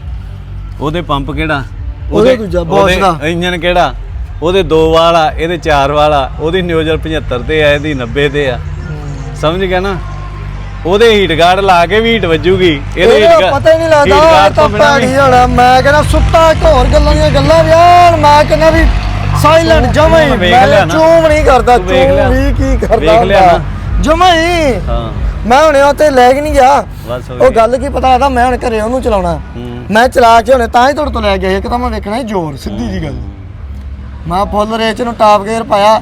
ਉਹਦੇ ਪੰਪ ਕਿਹੜਾ? ਉਹਦੇ ਦੂਜਾ, Bosch ਦਾ। ਇੰਜਨ ਕਿਹੜਾ? ਉਹਦੇ ਦੋ ਵਾਲ ਇਹਦੇ ਚਾਰ ਵਾਲ ਉਹਦੀ ਨਿਊਜ਼ਲ 75 ਤੇ ਆ ਇਹਦੀ 90 ਤੇ ਆ। ਸਮਝ ਗਿਆ ਨਾ? ਉਹਦੇ ਹੀਟ ਗਾਰਡ ਲਾ ਕੇ ਵੀ ਹੀਟ ਵੱਜੂਗੀ। ਇਹਦੇ heat guard- ਪਤਾ ਹੀ ਨਹੀਂ ਲੱਗਦਾ ਇਹ guard ਤਾਂ ਭੈੜੀ ਹੋਣਾ ਮੈਂ ਕਹਿੰਦਾ ਸੁੱਤਾ ਹੋਰ ਗੱਲਾਂ ਦੀਆਂ ਗੱਲਾਂ ਵਿਆਹ ਮੈਂ ਕਹਿੰਦਾ ਵੀ ਸਾਇਲੈਂਟ ਜਮਾ ਹੀ ਮੈਂ। ਚੂਮ ਨਹੀਂ ਕਰਦਾ। ਚੂਮ ਵੀ ਕੀ ਕਰਦਾ। ਜਮਾਂ ਹੀ। ਹਾਂ। ਮੈਂ ਹੁਣੇ ਉੱਤੇ ਲੈ ਕੇ ਨਹੀਂ ਗਿਆ। ਉਹ ਗੱਲ ਕੀ ਪਤਾ ਲੱਗਦਾ ਮੈਂ ਹੁਣ ਘਰੇ ਉਹਨੂੰ ਚਲਾਉਣਾ। ਮੈਂ ਚਲਾ ਕੇ ਹੁਣੇ ਤਾਂ ਹੀ ਤੁਹਾਡੇ ਤੋਂ ਲੈ ਗਿਆ ਇੱਕ ਤਾਂ ਮੈਂ ਵੇਖਣਾ ਜ਼ੋਰ ਸਿੱਧੀ ਜੀ ਗੱਲ। ਮੈਂ ਫੁੱਲ ਰੇਚ ਨੂੰ ਟਾਪ ਗੇਅਰ ਪਾਇਆ।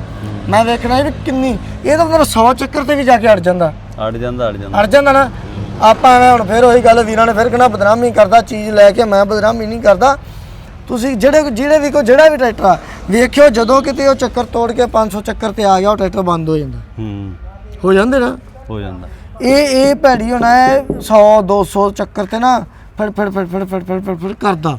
ਮੈਂ ਵੇਖਣਾ ਵੀ ਕਿੰਨੀ ਇਹ ਤਾਂ ਮੇਰਾ 100 ਚੱਕਰ ਤੇ ਵੀ ਜਾ ਕੇ ਅੜ ਜਾਂਦਾ। ਅੜ ਜਾਂਦਾ ਅੜ ਜਾਂਦਾ। ਅੜ ਜਾਂਦਾ ਨਾ। ਆਪਾਂ ਐਵੇਂ ਹੁਣ ਫਿਰ ਉਹੀ ਗੱਲ ਵੀਰਾਂ ਨੇ ਫਿਰ ਕਿਹਨਾ ਬਦਨਾਮੀ ਕਰਦਾ ਚੀਜ਼ ਲੈ ਕੇ ਮੈਂ ਬਦਨਾਮੀ ਨਹੀਂ ਕਰਦਾ। ਤੁਸੀਂ ਜਿਹੜੇ ਜਿਹੜੇ ਵੀ ਕੋ ਜਿਹੜਾ ਵੀ ਟਰੈਕਟਰ ਆ ਵੇਖਿਓ ਜਦੋਂ ਕਿਤੇ ਉਹ ਚੱਕਰ ਤੋੜ ਕੇ 500 ਚੱਕਰ ਤੇ ਆ ਗਿਆ ਉਹ ਟਰੈਕਟਰ ਬੰਦ ਹੋ ਜਾਂਦਾ। ਹੂੰ। ਹੋ ਜਾਂਦੇ ਨਾ। ਹੋ ਜਾਂਦਾ। ਇਹ ਇਹ ਭੈੜੀ ਹੋਣਾ ਹੈ 100 200 ਚੱਕਰ ਤੇ ਨਾ ਫੜ ਫੜ ਫੜ ਫੜ ਫੜ ਫੜ ਫੜ ਕਰਦਾ।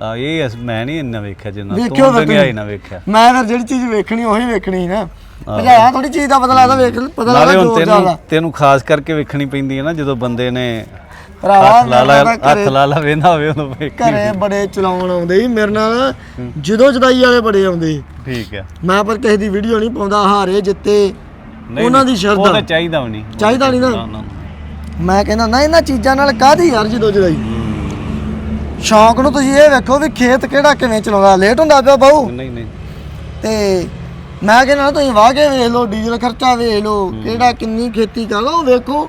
ਆ ਇਹ ਮੈਂ ਨਹੀਂ ਇੰਨਾ ਵੇਖਿਆ ਜਿੰਨਾ ਤੂੰ ਗਿਆ ਹੀ ਨਾ ਵੇਖਿਆ। ਮੈਂ ਫਿਰ ਜਿਹੜੀ ਚੀਜ਼ ਵੇਖਣੀ ਉਹੀ ਵੇਖਣੀ ਨਾ। ਭਜਾਇਆ ਥੋੜੀ ਚੀਜ਼ ਦਾ ਪਤਾ ਲੱਗਦਾ ਵੇਖ ਪਤਾ ਨਾਲੇ ਲੱਗਦਾ ਹੁਣ ਜੋਰ ਤੈਨੂੰ ਜ਼ਿਆਦਾ। ਤੈਨੂੰ ਖਾਸ ਕਰਕੇ ਵੇਖਣੀ ਪੈਂਦੀ ਹੈ ਨਾ ਜਦੋਂ ਬੰਦੇ ਨੇ ਭਰਾਵਾ ਹੱਥ ਲਾ ਲਾ ਮੇਰੇ ਨਾਲ ਹੱਥ ਘਰੇ- ਲਾ ਲਾ ਵੇਂਦਾ ਹੋਵੇ ਉਦੋਂ ਵੇਖ ਘਰੇ ਬੜੇ ਚਲਾਉਣ ਆਉਂਦੇ ਸੀ ਮੇਰੇ ਨਾਲ ਜਦੋਂ ਜਦਾਈ ਵਾਲੇ ਬੜੇ ਆਉਂਦੇ ਸੀ। ਠੀਕ ਹੈ। ਮੈਂ ਪਰ ਕਿਸੇ ਦੀ ਵੀਡੀਓ ਨਹੀਂ ਪਾਉਂਦਾ ਹਾਰੇ ਜਿੱਤੇ ਨਹੀਂ, ਉਹਨਾਂ ਦੀ ਉਹ ਸ਼ਰਧਾ। ਤਾਂ ਚਾਹੀਦਾ ਵੀ ਨਹੀਂ। ਚਾਹੀਦਾ ਨਹੀਂ ਨਾ। ਨਾ, ਨਾ। ਮੈਂ ਕਹਿੰਦਾ ਨਾ ਇਹਨਾਂ ਚੀਜ਼ਾਂ ਨਾਲ ਕਾਹਦੀ ਯਾਰ ਜਦੋਂ ਜਦਾਈ। ਸ਼ੌਂਕ ਨੂੰ ਤੁਸੀਂ ਇਹ ਵੇਖੋ ਵੀ ਖੇਤ ਕਿਹੜਾ ਕਿਵੇਂ ਚਲਾਉਂਦਾ ਲੇਟ ਹੁੰਦਾ ਪਿਆ ਬਾਹੂ ਨਹੀਂ ਨਹੀਂ। ਤੇ ਮੈਂ ਕਹਿੰਦਾ ਤੁਸੀਂ ਵਾਹ ਕੇ ਵੇਖ ਲਓ ਡੀਜ਼ਲ ਖਰਚਾ ਵੇਖ ਲਓ ਕਿਹੜਾ ਕਿੰਨੀ ਖੇਤੀ ਕਰ ਲਓ ਵੇਖੋ।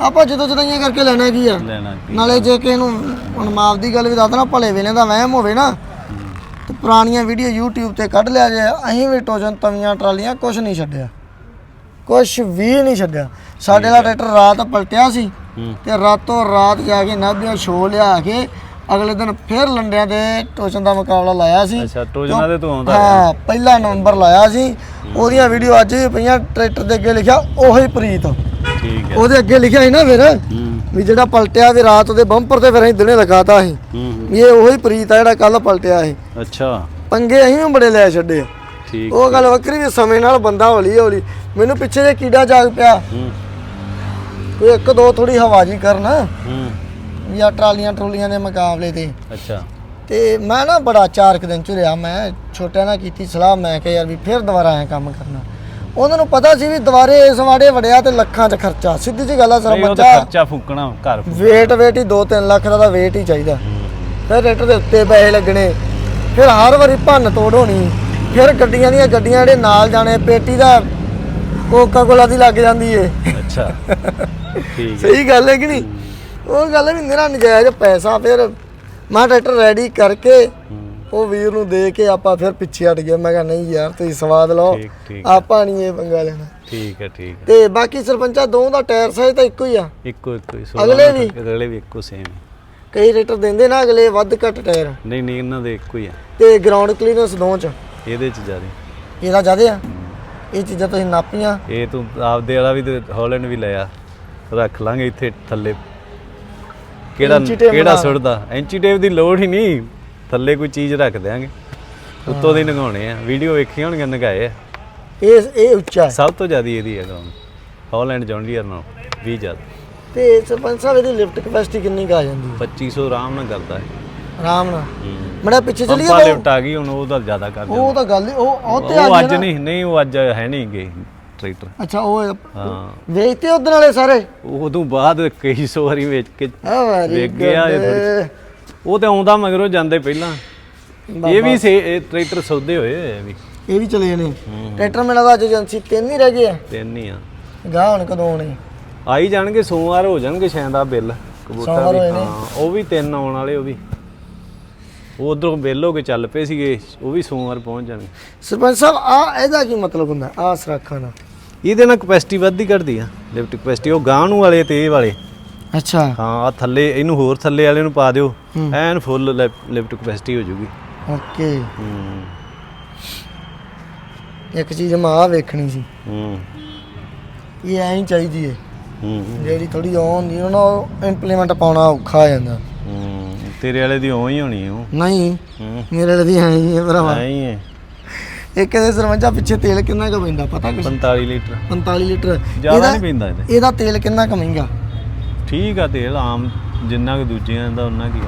ਆਪਾਂ ਜਦੋਂ ਜਦਾਈਆਂ ਕਰਕੇ ਲੈਣਾ ਕੀ ਆ? ਲੈਣਾ ਕੀ ਨਾਲੇ ਜੇ ਕਿਸੇ ਨੂੰ ਹੁਣ ਮਾਫ ਦੀ ਗੱਲ ਵੀ ਦੱਸ ਦੇਣਾ ਭਲੇ ਵੇਲੇ ਦਾ ਵਹਿਮ ਹੋਵੇ ਨਾ ਤੇ ਪੁਰਾਣੀਆਂ ਵੀਡੀਓ YouTube ਤੇ ਕੱਢ ਲਿਆ ਜੇ ਅਸੀਂ ਵੀ ਟੋਜਨ ਤਵੀਆਂ ਟਰਾਲੀਆਂ ਕੁਝ ਨਹੀਂ ਛੱਡਿਆ। ਕੁਝ ਵੀ ਨਹੀਂ ਛੱਡਿਆ। ਸਾਡੇ ਦਾ ਟਰੈਕਟਰ ਰਾਤ ਪਲਟਿਆ ਸੀ ਹੂੰ। ਤੇ ਰਾਤੋਂ ਰਾਤ ਜਾ ਕੇ ਨਾਭਿਆਂ ਸ਼ੋ ਲਿਆ ਕੇ ਅਗਲੇ ਦਿਨ ਫਿਰ ਲੰਡਿਆਂ ਦੇ ਟੋਚਨ ਦਾ ਮੁਕਾਬਲਾ ਲਾਇਆ ਸੀ। ਅੱਛਾ ਟੋਜਨਾ ਦੇ ਤੋਂ ਆਉਂਦਾ ਹਾਂ ਪਹਿਲਾ ਨੰਬਰ ਲਾਇਆ ਸੀ। ਉਹਦੀਆਂ ਵੀਡੀਓ ਅੱਜ ਵੀ ਪਈਆਂ ਟਰੈਕਟਰ ਦੇ ਅੱਗੇ ਲਿਖਿਆ ਉਹੀ ਪ੍ਰੀਤ। ਠੀਕ ਹੈ। ਉਹਦੇ ਅੱਗੇ ਲਿਖਿਆ ਸੀ ਨਾ ਫਿਰ ਵੀ ਜਿਹੜਾ ਪਲਟਿਆ ਵੀ ਰਾਤ ਉਹਦੇ ਬੰਪਰ ਤੇ ਫਿਰ ਅਸੀਂ ਦਿਨੇ ਲਗਾਤਾ ਸੀ। ਇਹ ਉਹੀ ਪ੍ਰੀਤ ਆ ਜਿਹੜਾ ਕੱਲ ਪਲਟਿਆ ਸੀ। ਅੱਛਾ। ਪੰਗੇ ਅਸੀਂ ਵੀ ਬੜੇ ਲੈ ਛੱਡੇ। ਠੀਕ ਉਹ ਗੱਲ ਵੱਖਰੀ ਵੀ ਸਮੇਂ ਨਾਲ ਬੰਦਾ ਹੌਲੀ ਹੌਲੀ ਮੈਨੂੰ ਪਿੱਛੇ ਜੇ ਕੀੜਾ ਜਾਗ ਪਿਆ। ਕੋਈ ਇੱਕ ਦੋ ਥੋੜੀ ਹਵਾ ਜੀ ਕਰਨ। ਹੂੰ। ਜਾਂ ਟਰਾਲੀਆਂ ਟਰੋਲੀਆਂ ਦੇ ਮੁਕਾਬਲੇ ਤੇ। ਅੱਛਾ। ਤੇ ਮੈਂ ਨਾ ਬੜਾ ਚਾਰ ਕੁ ਦਿਨ ਝੁਰਿਆ ਮੈਂ ਛੋਟਿਆਂ ਨਾਲ ਕੀਤੀ ਸਲਾਹ ਮੈਂ ਕਿਹਾ ਯਾਰ ਵੀ ਫਿਰ ਦੁਬਾਰਾ ਐ ਕੰਮ ਕਰਨਾ। ਉਹਨਾਂ ਨੂੰ ਪਤਾ ਸੀ ਵੀ ਦੁਬਾਰੇ ਇਸ ਵਾੜੇ ਵੜਿਆ ਤੇ ਲੱਖਾਂ 'ਚ ਖਰਚਾ। ਸਿੱਧੀ ਜੀ ਗੱਲ ਆ ਸਰ ਨਹੀਂ, ਉਹ ਤਾਂ ਬੱਚਾ ਖਰਚਾ ਫੂਕਣਾ ਘਰ ਫੂਕ- ਵੇਟ ਵੇਟ ਹੀ 2-3 ਲੱਖ ਦਾ ਤਾਂ ਵੇਟ ਹੀ ਚਾਹੀਦਾ। ਫਿਰ ਰੇਟਰ ਦੇ ਉੱਤੇ ਪੈਸੇ ਲੱਗਣੇ ਫਿਰ ਹਰ ਵਾਰੀ ਭੰਨ ਤੋੜ ਹੋਣੀ ਫਿਰ ਗੱਡੀਆਂ ਦੀਆਂ ਗੱਡੀਆਂ ਜਿਹੜੇ ਨਾਲ ਜਾਣੇ ਪੇਟੀ ਦਾ ਕੋਕਾ ਕੋਲਾ ਦੀ ਲੱਗ ਜਾਂਦੀ ਏ। ਅੱਛਾ। ਠੀਕ ਹੈ ਸਹੀ ਗੱਲ ਹੈ ਕਿ ਨਹੀਂ? ਉਹ ਗੱਲ ਵੀ ਮੇਰਾ ਨਜਾਇਜ਼ ਪੈਸਾ ਫਿਰ ਮੈਂ ਟਰੈਕਟਰ ਰੈਡੀ ਕਰਕੇ ਉਹ ਵੀਰ ਨੂੰ ਦੇ ਕੇ ਆਪਾਂ ਫਿਰ ਪਿੱਛੇ ਹਟ ਗਏ। ਮੈਂ ਕਿਹਾ ਨਹੀਂ ਯਾਰ ਤੁਸੀਂ ਸਵਾਦ ਲਓ ਠੀਕ ਠੀਕ ਆਪਾਂ ਨਹੀਂ ਇਹ ਪੰਗਾ ਲੈਣਾ। ਠੀਕ ਹੈ ਠੀਕ ਹੈ। ਤੇ ਬਾਕੀ ਸਰਪੰਚਾ ਦੋ ਦਾ ਟਾਇਰ ਸਾਈਜ਼ ਤਾਂ ਇੱਕੋ ਹੀ ਆ। ਇੱਕੋ ਇੱਕੋ ਹੀ। ਅਗਲੇ ਵੀ? ਅਗਲੇ ਵੀ ਇੱਕੋ ਸੇਮ ਕਈ ਰੇਟਰ ਦਿੰਦੇ ਨਾ ਅਗਲੇ ਵੱਧ ਘੱਟ ਟਾਇਰ। ਨਹੀਂ ਨਹੀਂ ਇਹਨਾਂ ਦੇ ਇੱਕੋ ਹੀ ਆ। ਤੇ ਗਰਾਊਂਡ ਕਲੀਅਰੈਂਸ ਦੋ ਚ? ਇਹਦੇ ਚ ਜ਼ਿਆਦਾ। ਇਹਦਾ ਜ਼ਿਆਦੇ ਆ? ਇਹ ਚੀਜ਼ਾਂ ਤੁਸੀਂ ਨਾਪੀਆਂ? ਇਹ ਤੂੰ ਆਪਦੇ ਵਾਲਾ ਵੀ ਤੇ ਹਾਲੈਂਡ ਵੀ ਲਿਆ। ਰੱਖ ਲਾਂਗੇ ਇੱਥੇ ਥੱਲੇ। ਕਿਹੜਾ ਟੇਪ ਕਿਹੜਾ। ਸੁੱਟਦਾ? ਐਂਚੀ ਟੇਪ ਦੀ ਲੋੜ ਹੀ ਨਹੀਂ। ਥੱਲੇ ਕੋਈ ਚੀਜ਼ ਰੱਖ ਦਿਆਂਗੇ। ਉੱਤੋਂ ਦੀ ਨਗਾਉਣੇ ਆ। ਵੀਡੀਓ ਵੇਖੀਆਂ ਹੋਣਗੀਆਂ ਨਗਾਏ ਆ। ਇਹ ਇਹ ਉੱਚਾ ਹੈ। ਸਭ ਤੋਂ ਜ਼ਿਆਦਾ ਇਹਦੀ ਹੈਗਾ ਹਾਲੈਂਡ ਜੌਨ ਡੀਅਰ ਨਾਲ 20 ਜ਼ਿਆਦਾ। ਤੇ ਸਰਪੰਚ ਸਾਹਿਬ ਇਹਦੀ ਲਿਫਟ ਕਪੈਸਿਟੀ ਕਿੰਨੀ ਕੁ ਆ ਜਾਂਦੀ ਹੈ? 2500 ਆਰਾਮ ਨਾਲ ਕਰਦਾ ਹੈ ਆਰਾਮ ਨਾਲ? ਹੂੰ। ਮੜਾ ਪਿੱਛੇ ਚਲੀਏ ਪੰਪਾ ਬਾਊ? ਲਿਫਟ ਆ ਗਈ ਹੁਣ ਉਹਦਾ ਜ਼ਿਆਦਾ ਕਰ ਦਿੰਦਾ। ਉਹ ਤਾਂ ਗੱਲ ਹੀ- ਉਹ ਉਹ ਤੇ ਉਹ ਗਈ ਅੱਜ। ਨਹੀਂ ਨਹੀਂ ਉਹ ਅੱਜ ਹੈ ਨਹੀਂ ਗਏ ਟਰੈਕਟਰ। ਅੱਛਾ ਉਹ ਹਾਂ। ਵੇਚਤੇ ਉਧਰ ਵਾਲੇ ਸਾਰੇ? ਉਦੋਂ ਬਾਅਦ ਕਈ ਸੌ ਵਾਰੀ ਵੇਚ ਕੇ ਆ ਵੈਰੀ ਵੇਖ ਗਿਆ ਇਹ ਥੋੜ੍ਹੀ- ਉਹ ਤੇ ਆਉਂਦਾ ਮਗਰੋਂ ਜਾਂਦੇ ਪਹਿਲਾਂ। ਇਹ ਵੀ ਸੇ ਇਹ ਟਰੈਕਟਰ ਸੌਦੇ ਹੋਏ ਹੋਏ ਆ ਵੀ। ਇਹ ਵੀ ਚਲੇ ਨੇ ਟਰੈਕਟਰ ਮੇਲਾ ਦਾ ਅੱਜ ਏਜੰਸੀ ਤਿੰਨ ਹੀ ਰਹਿ ਗਏ ਆ। ਤਿੰਨ ਹੀ ਆ। ਗਾਹ ਹੁਣ ਕਦੋਂ ਆਉਣੇ? ਆਈ ਜਾਣਗੇ ਸੋਮਵਾਰ ਹੋ ਜਾਣਗੇ ਸ਼ਾਇਦ ਆ ਬਿੱਲ। ਕਬੂਤਰ ਸੋਮਵਾਰ ਵੀ ਨੇ। ਹਾਂ ਉਹ ਵੀ ਤਿੰਨ ਆਉਣ ਵਾਲੇ ਉਹ ਵੀ। ਉਹ ਉਧਰੋਂ ਬਿੱਲ ਹੋ ਕੇ ਚੱਲ ਪਏ ਸੀਗੇ ਉਹ ਵੀ ਸੋਮਵਾਰ ਪਹੁੰਚ ਜਾਣਗੇ। ਸਰਪੰਚ ਸਾਹਿਬ ਆ ਇਹਦਾ ਕੀ ਮਤਲਬ ਹੁੰਦਾ? ਆ ਸਰਾਖਾਂ ਦਾ ਇਹਦੇ ਨਾਲ ਕਪੈਸਿਟੀ ਵੱਧਦੀ ਘਟਦੀ ਆ। ਲਿਫਟ ਕਪੈਸਿਟੀ ਉਹ ਗਾਂ ਨੂੰ ਵਾਲੇ ਤੇ ਇਹ ਵਾਲੇ। ਅੱਛਾ। ਹਾਂ ਆ ਥੱਲੇ ਇਹਨੂੰ ਹੋਰ ਥੱਲੇ ਵਾਲੇ ਨੂੰ ਪਾ ਦਿਓ। ਹੂੰ। ਐਨ ਫੁੱਲ ਲਿਫਟ ਕਪੈਸਿਟੀ ਹੋ ਜੂਗੀ। ਓਕੇ। ਹੂੰ। ਇੱਕ ਚੀਜ਼ ਮੈਂ ਆ ਵੇਖਣੀ ਸੀ। ਹੂੰ। ਇਹ ਐਂ ਹੀ ਚਾਹੀਦੀ ਏ। ਹੂੰ। ਜਿਹੜੀ ਥੋੜੀ ਉਹ ਹੁੰਦੀ ਉਹਨਾਂ ਨੂੰ ਇੰਪਲੀਮੈਂਟ ਪਾਉਣਾ ਔਖਾ ਹੋ ਜਾਂਦਾ। ਹੂੰ। ਤੇਰੇ ਵਾਲੇ ਦੀ ਉਵੇਂ ਹੀ ਹੋਣੀ ਉਹ ਨਹੀਂ। ਹੂੰ। ਮੇਰੇ ਲਈ ਐਂ ਹੀ ਹੈ ਭਰਾਵਾ। ਐਂ ਹੀ ਹੈ ਇੱਕ ਇਹਦੇ ਸਰਵੰਜਾ ਪਿੱਛੇ ਤੇਲ ਕਿੰਨਾ ਕੁ ਪੈਂਦਾ? ਪਤਾ ਕੁਛ? 45 ਲੀਟਰ। 45 ਲੀਟਰ। ਜ਼ਿਆਦਾ ਇਹਦਾ- ਨਹੀਂ ਪੈਂਦਾ ਇਹਦੇ। ਇਹਦਾ ਤੇਲ ਕਿੰਨਾ ਕੁ ਮਹਿੰਗਾ? ਠੀਕ ਆ ਤੇਲ ਆਮ ਜਿੰਨਾ ਕਿ ਦੂਜਿਆਂ ਦਾ ਉਹਨਾਂ ਕੀ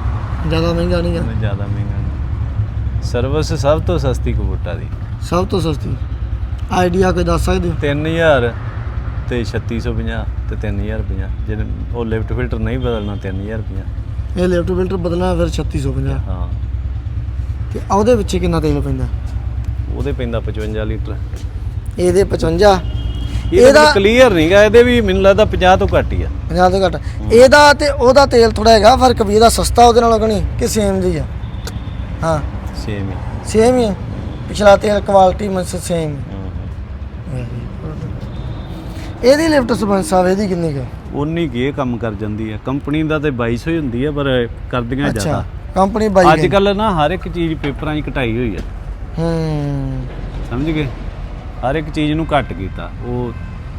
ਜ਼ਿਆਦਾ ਮਹਿੰਗਾ ਨਹੀਂ ਗਾ ਉਹਨੇ ਜ਼ਿਆਦਾ ਮਹਿੰਗਾ ਨਹੀਂ। ਸਰਵਿਸ ਸਭ ਤੋਂ ਸਸਤੀ ਕਬੂਟਾ ਦੀ। ਸਭ ਤੋਂ ਸਸਤੀ? ਆਈਡੀਆ ਕੋਈ ਦੱਸ ਸਕਦੇ ਹੋ? 3000 ਤੇ 3650 ਤੇ 3050 ਜਿਹਨੇ ਉਹ ਲਿਫਟ ਫਿਲਟਰ ਨਹੀਂ ਬਦਲਣਾ 3050 ਇਹ ਲਿਫਟ ਫਿਲਟਰ ਬਦਲਣਾ ਫਿਰ 3650 ਹਾਂ। ਤੇ ਉਹਦੇ ਪਿੱਛੇ ਕਿੰਨਾ ਤੇਲ ਪੈਂਦਾ? ਉਹਦੇ ਪੈਂਦਾ 55 ਲੀਟਰ। ਇਹਦੇ 55 ਇਹਦਾ ਇਹਦਾ ਕਲੀਅਰ ਨਹੀਂਗਾ ਇਹਦੇ ਵੀ ਮੈਨੂੰ ਲੱਗਦਾ 50 ਤੋਂ ਘੱਟ ਹੀ ਆ। 50 ਤੋਂ ਘੱਟ। ਇਹਦਾ ਤੇ ਉਹਦਾ ਤੇਲ ਥੋੜਾ ਹੈਗਾ ਫ਼ਰਕ ਵੀ ਇਹਦਾ ਸਸਤਾ ਉਹਦੇ ਨਾਲੋਂ ਕਣੀ ਕਿ ਸੇਮ ਜੀ ਆ ਹਾਂ। ਸੇਮ ਹੀ। ਸੇਮ ਹੀ ਹੈ ਪਿਛਲਾ ਤੇਲ ਕੁਆਲਿਟੀ ਮਸ ਸੇਮ ਹੂੰ। ਇਹਦੀ ਲਿਫਟ ਸਪੈਂਸ ਸਾਹਿਬ ਇਹਦੀ ਕਿੰਨੀ ਕੁ? ਉਨੀ ਕੀ ਇਹ ਕੰਮ ਕਰ ਜਾਂਦੀ ਹੈ ਕੰਪਨੀ ਦਾ ਤੇ 2200 ਹੀ ਹੁੰਦੀ ਹੈ ਪਰ ਕਰਦੀਆਂ ਅੱਛਾ। ਜ਼ਿਆਦਾ। ਕੰਪਨੀ ਬਾਈ ਅੱਜ ਕੱਲ ਨਾ ਹਰ ਇੱਕ ਚੀਜ਼ ਪੇਪਰਾਂ 'ਚ ਕਟਾਈ ਹੋਈ ਹੈ ਹੂੰ। ਸਮਝ ਗਏ? ਹਰ ਇੱਕ ਚੀਜ਼ ਨੂੰ ਘੱਟ ਕੀਤਾ ਉਹ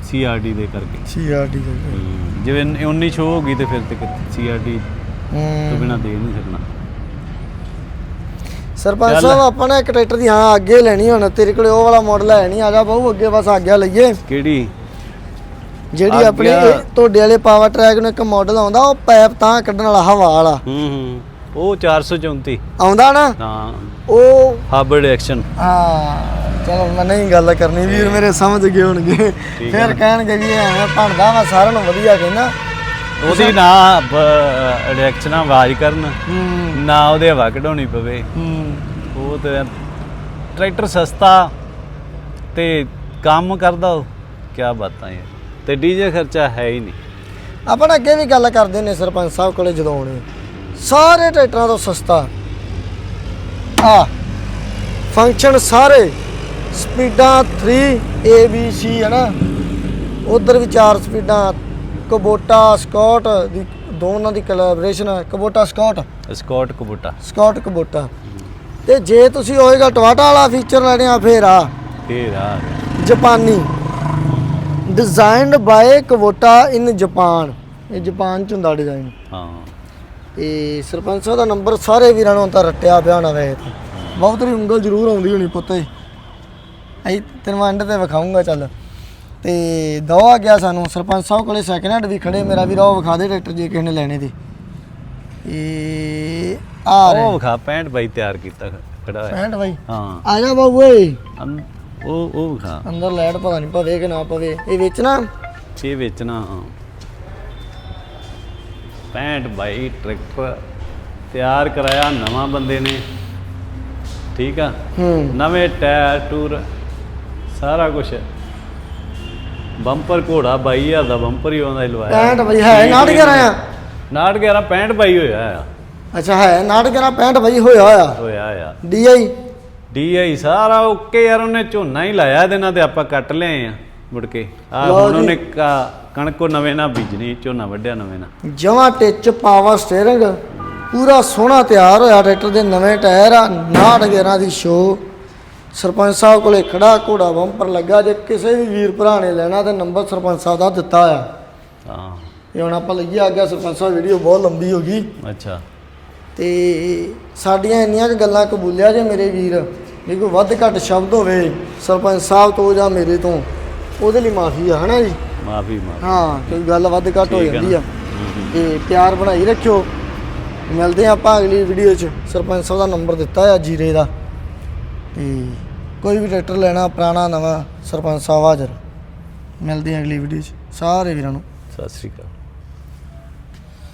ਸੀਆਰਡੀ ਦੇ ਕਰਕੇ। ਸੀਆਰਡੀ ਦੇ ਹੂੰ। ਜਿਵੇਂ 19 ਸ਼ੋ ਹੋ ਗਈ ਤੇ ਫਿਰ ਤੇ ਸੀਆਰਡੀ ਤੋਂ ਬਿਨਾ ਦੇ ਨਹੀਂ ਸਕਣਾ। ਸਰਪੰਚ ਚੱਲ। ਸਾਹਿਬ ਆਪਾਂ ਨਾ ਇੱਕ ਟਰੈਕਟਰ ਦੀ ਹਾਂ ਅੱਗੇ ਲੈਣੀ ਹੁਣ ਤੇਰੇ ਕੋਲੇ ਉਹ ਵਾਲਾ ਮਾਡਲ ਹੈ ਨਹੀਂ ਆ ਜਾ ਬਹੁ ਅੱਗੇ ਬਸ ਆਗਿਆ ਲਈਏ। ਕਿਹੜੀ? ਜਿਹੜੀ ਆਪਣੀ। ਇਹ ਤੁਹਾਡੇ ਵਾਲੇ ਪਾਵਰ ਟਰੈਕ ਨੂੰ ਇੱਕ ਮਾਡਲ ਆਉਂਦਾ ਉਹ ਪੈਪ ਤਾਂ ਕੱਢਣ ਵਾਲਾ ਹਵਾ ਵਾਲਾ। ਹੂੰ ਹੂੰ। ਉਹ 434 ਆਉਂਦਾ ਨਾ? ਹਾਂ ਉਹ ਹਾਬਰਡ ਐਕਸ਼ਨ। ਹਾਂ ਚਲੋ ਮੈਂ ਨਹੀਂ ਗੱਲ ਕਰਨੀ ਵੀਰ ਮੇਰੇ ਸਮਝ ਗਏ ਹੋਣਗੇ। ਫਿਰ ਕਹਿਣਗੇ ਵੀ ਐਵੇਂ ਭਣਦਾ ਵਾ ਸਾਰਿਆਂ ਨੂੰ ਵਧੀਆ ਕਹਿੰਦਾ। ਉਹਦੀ ਨਾ ਰਿਐਕਸ਼ਨਾਂ ਆਵਾਜ਼ ਕਰਨ। ਨਾ ਉਹਦੇ ਹਵਾ ਕਢਾਉਣੀ ਪਵੇ। ਉਹ ਤੇ ਟਰੈਕਟਰ ਸਸਤਾ ਤੇ ਕੰਮ ਕਰਦਾ ਉਹ। ਕੀ ਬਾਤਾਂ ਯਾਰ। ਤੇ ਡੀਜ਼ੇ ਖਰਚਾ ਹੈ ਹੀ ਨਹੀਂ। ਆਪਾਂ ਅੱਗੇ ਵੀ ਗੱਲ ਕਰਦੇ ਨੇ ਸਰਪੰਚ ਸਾਹਿਬ ਕੋਲੇ ਜਦੋਂ ਆਉਣੇ। ਸਾਰੇ ਟਰੈਕਟਰਾਂ ਤੋਂ ਸਸਤਾ। ਆ ਫੰਕਸ਼ਨ ਸਾਰੇ ਸਪੀਡਾਂ 3 A B C ਹੈ ਨਾ। ਉਧਰ ਵੀ ਚਾਰ ਸਪੀਡਾਂ ਕਬੋਟਾ ਸਕਾਟ ਦੀ ਦੋਨਾਂ ਦੀ ਕੋਲੈਬੋਰੇਸ਼ਨ ਹੈ। Kubota Escorts? Escorts Kubota. Escorts Kubota. ਤੇ ਜੇ ਤੁਸੀਂ ਹੋਏਗਾ ਟਵਾਟਾ ਵਾਲਾ ਫੀਚਰ ਲੈਣੇ ਆ ਫੇਰ ਆ। ਫੇਰ ਆ। ਜਾਪਾਨੀ। Designed by Kubota in Japan ਇਹ ਜਾਪਾਨ ਚ ਹੁੰਦਾ ਡਿਜ਼ਾਈਨ ਹਾਂ। ਤੇ ਸਰਪੰਚ ਸਾਹਿਬ ਦਾ ਨੰਬਰ ਸਾਰੇ ਵੀਰਾਂ ਨੂੰ ਤਾਂ ਰੱਟਿਆ ਪਿਆ ਹੋਣਾ ਵੇ ਬਹੁਤ ਰੀ ਉਂਗਲ ਜ਼ਰੂਰ ਆਉਂਦੀ ਹੋਣੀ ਪੁੱਤੇ ਅਈ ਤੈਨੂੰ ਐਂਡ ਤੇ ਵਿਖਾਉਂਗਾ ਚੱਲ। ਤੇ ਦੋ ਆ ਗਿਆ ਸਾਨੂੰ ਸਰਪੰਚ ਸਾਹਿਬ ਕੋਲੇ ਸੈਕਿੰਡ ਹੈਂਡ ਵੀ ਖੜੇ ਮੇਰਾ ਵੀਰ ਉਹ ਵਿਖਾ ਦੇ ਟਰੈਕਟਰ ਜੇ ਕਿਸੇ ਨੇ ਲੈਣੇ ਤੇ। ਇਹ ਆ ਉਹ ਰਿਹਾ। ਵਿਖਾ 65 ਬਾਈ ਤਿਆਰ ਕੀਤਾ ਖੜਾ ਹੋਇਆ। 65 ਬਾਈ? ਹਾਂ। ਆ ਜਾ ਬਾਬੂ ਓਏ। ਅੰ- ਉਹ ਉਹ ਵਿਖਾ। ਅੰਦਰ ਲਾਈਟ ਪਤਾ ਨਹੀਂ ਪਵੇ ਕਿ ਨਾ ਪਵੇ। ਇਹ ਵੇਚਣਾ? ਇਹ ਵੇਚਣਾ ਹਾਂ। 65 ਬਾਈ ਟਰੈਕਟਰ ਤਿਆਰ ਕਰਾਇਆ ਨਵਾਂ ਬੰਦੇ ਨੇ। ਠੀਕ ਆ? ਨਵੇਂ ਟਾਇਰ ਟੂਰ ਸਾਰਾ ਕੁਝ ਬੰਪਰ ਘੋੜਾ 22000 ਦਾ ਬੰਪਰ ਹੀ ਹੀ ਲਵਾਇਆ। 65 ਬਾਈ ਹੈ ਨਾਟ ਕੇ ਆਇਆ 69 65 ਬਾਈ ਹੋਇਆ ਆ। ਅੱਛਾ ਹੈ ਨਾਟ ਕੇ 65 ਬਾਈ ਹੋਇਆ ਹੋਇਆ ਹੋਇਆ ਆ। ਡੀਆਈ? ਡੀਆਈ ਸਾਰਾ ਓਕੇ ਯਾਰ ਉਹਨੇ ਝੋਨਾ ਹੀ ਲਾਇਆ ਇਹਦੇ ਨਾਲ ਤੇ ਆਪਾਂ ਕੱਟ ਲਿਆਏ ਆ ਮੁੜ ਕੇ। ਆ ਹੁਣ। ਉਹਨੇ ਕਾ- ਕਣਕ ਨਵੇਂ ਨਾਲ ਬੀਜਣੀ ਝੋਨਾ ਵੱਢਿਆ ਨਵੇਂ ਨਾਲ ਜਮਾ ਟਿੱਚ ਪਾਵਰ ਸਟੀਅਰਿੰਗ ਪੂਰਾ ਸੋਹਣਾ ਤਿਆਰ ਹੋਇਆ ਟਰੈਕਟਰ ਦੇ ਨਵੇਂ ਟਾਇਰ ਆ 69 11 ਦੀ ਸ਼ੋ। ਸਰਪੰਚ ਸਾਹਿਬ ਕੋਲੇ ਖੜਾ ਘੋੜਾ ਬੰਪਰ ਲੱਗਾ ਜੇ ਕਿਸੇ ਵੀ ਵੀਰ ਭਰਾ ਨੇ ਲੈਣਾ ਤੇ ਨੰਬਰ ਸਰਪੰਚ ਸਾਹਿਬ ਦਾ ਦਿੱਤਾ ਆ ਹਾਂ। ਇਹ ਹੁਣ ਆਪਾਂ ਲਈਏ ਆ ਗਿਆ ਸਰਪੰਚ ਸਾਹਿਬ ਵੀਡੀਓ ਬਹੁਤ ਲੰਬੀ ਹੋ ਗਈ। ਅੱਛਾ। ਤੇ ਸਾਡੀਆਂ ਇੰਨੀਆਂ ਗੱਲਾਂ ਕਬੂਲਿਆ ਜੇ ਮੇਰੇ ਵੀਰ ਜੇ ਕੋਈ ਵੱਧ ਘੱਟ ਸ਼ਬਦ ਹੋਵੇ ਸਰਪੰਚ ਸਾਹਿਬ ਤੋਂ ਜਾਂ ਮੇਰੇ ਤੋਂ ਉਹਦੇ ਲਈ ਮਾਫੀ ਆ ਹਨਾ ਜੀ? ਮਾਫੀ ਮਾਫੀ ਹਾਂ ਕੋਈ ਗੱਲ ਵੱਧ ਘੱਟ ਹੋ ਠੀਕ ਆ ਜਾਂਦੀ ਆ। ਨਾ। ਹੂੰ, ਹੂੰ। ਤੇ ਪਿਆਰ ਬਣਾਈ ਰੱਖਿਓ। ਮਿਲਦੇ ਆ ਆਪਾਂ ਅਗਲੀ ਵੀਡੀਓ 'ਚ। ਸਰਪੰਚ ਸਾਹਿਬ ਦਾ ਨੰਬਰ ਦਿੱਤਾ ਆ ਜੀਰੇ ਦਾ। ਤੇ ਕੋਈ ਵੀ ਟਰੈਕਟਰ ਲੈਣਾ ਪੁਰਾਣਾ ਨਵਾਂ ਸਰਪੰਚ ਸਾਹਿਬ ਹਾਜ਼ਰ। ਮਿਲਦੇ ਆ ਅਗਲੀ ਵੀਡੀਓ 'ਚ। ਸਾਰੇ ਵੀਰਾਂ ਨੂੰ। ਸਤਿ ਸ੍ਰੀ ਅਕਾਲ।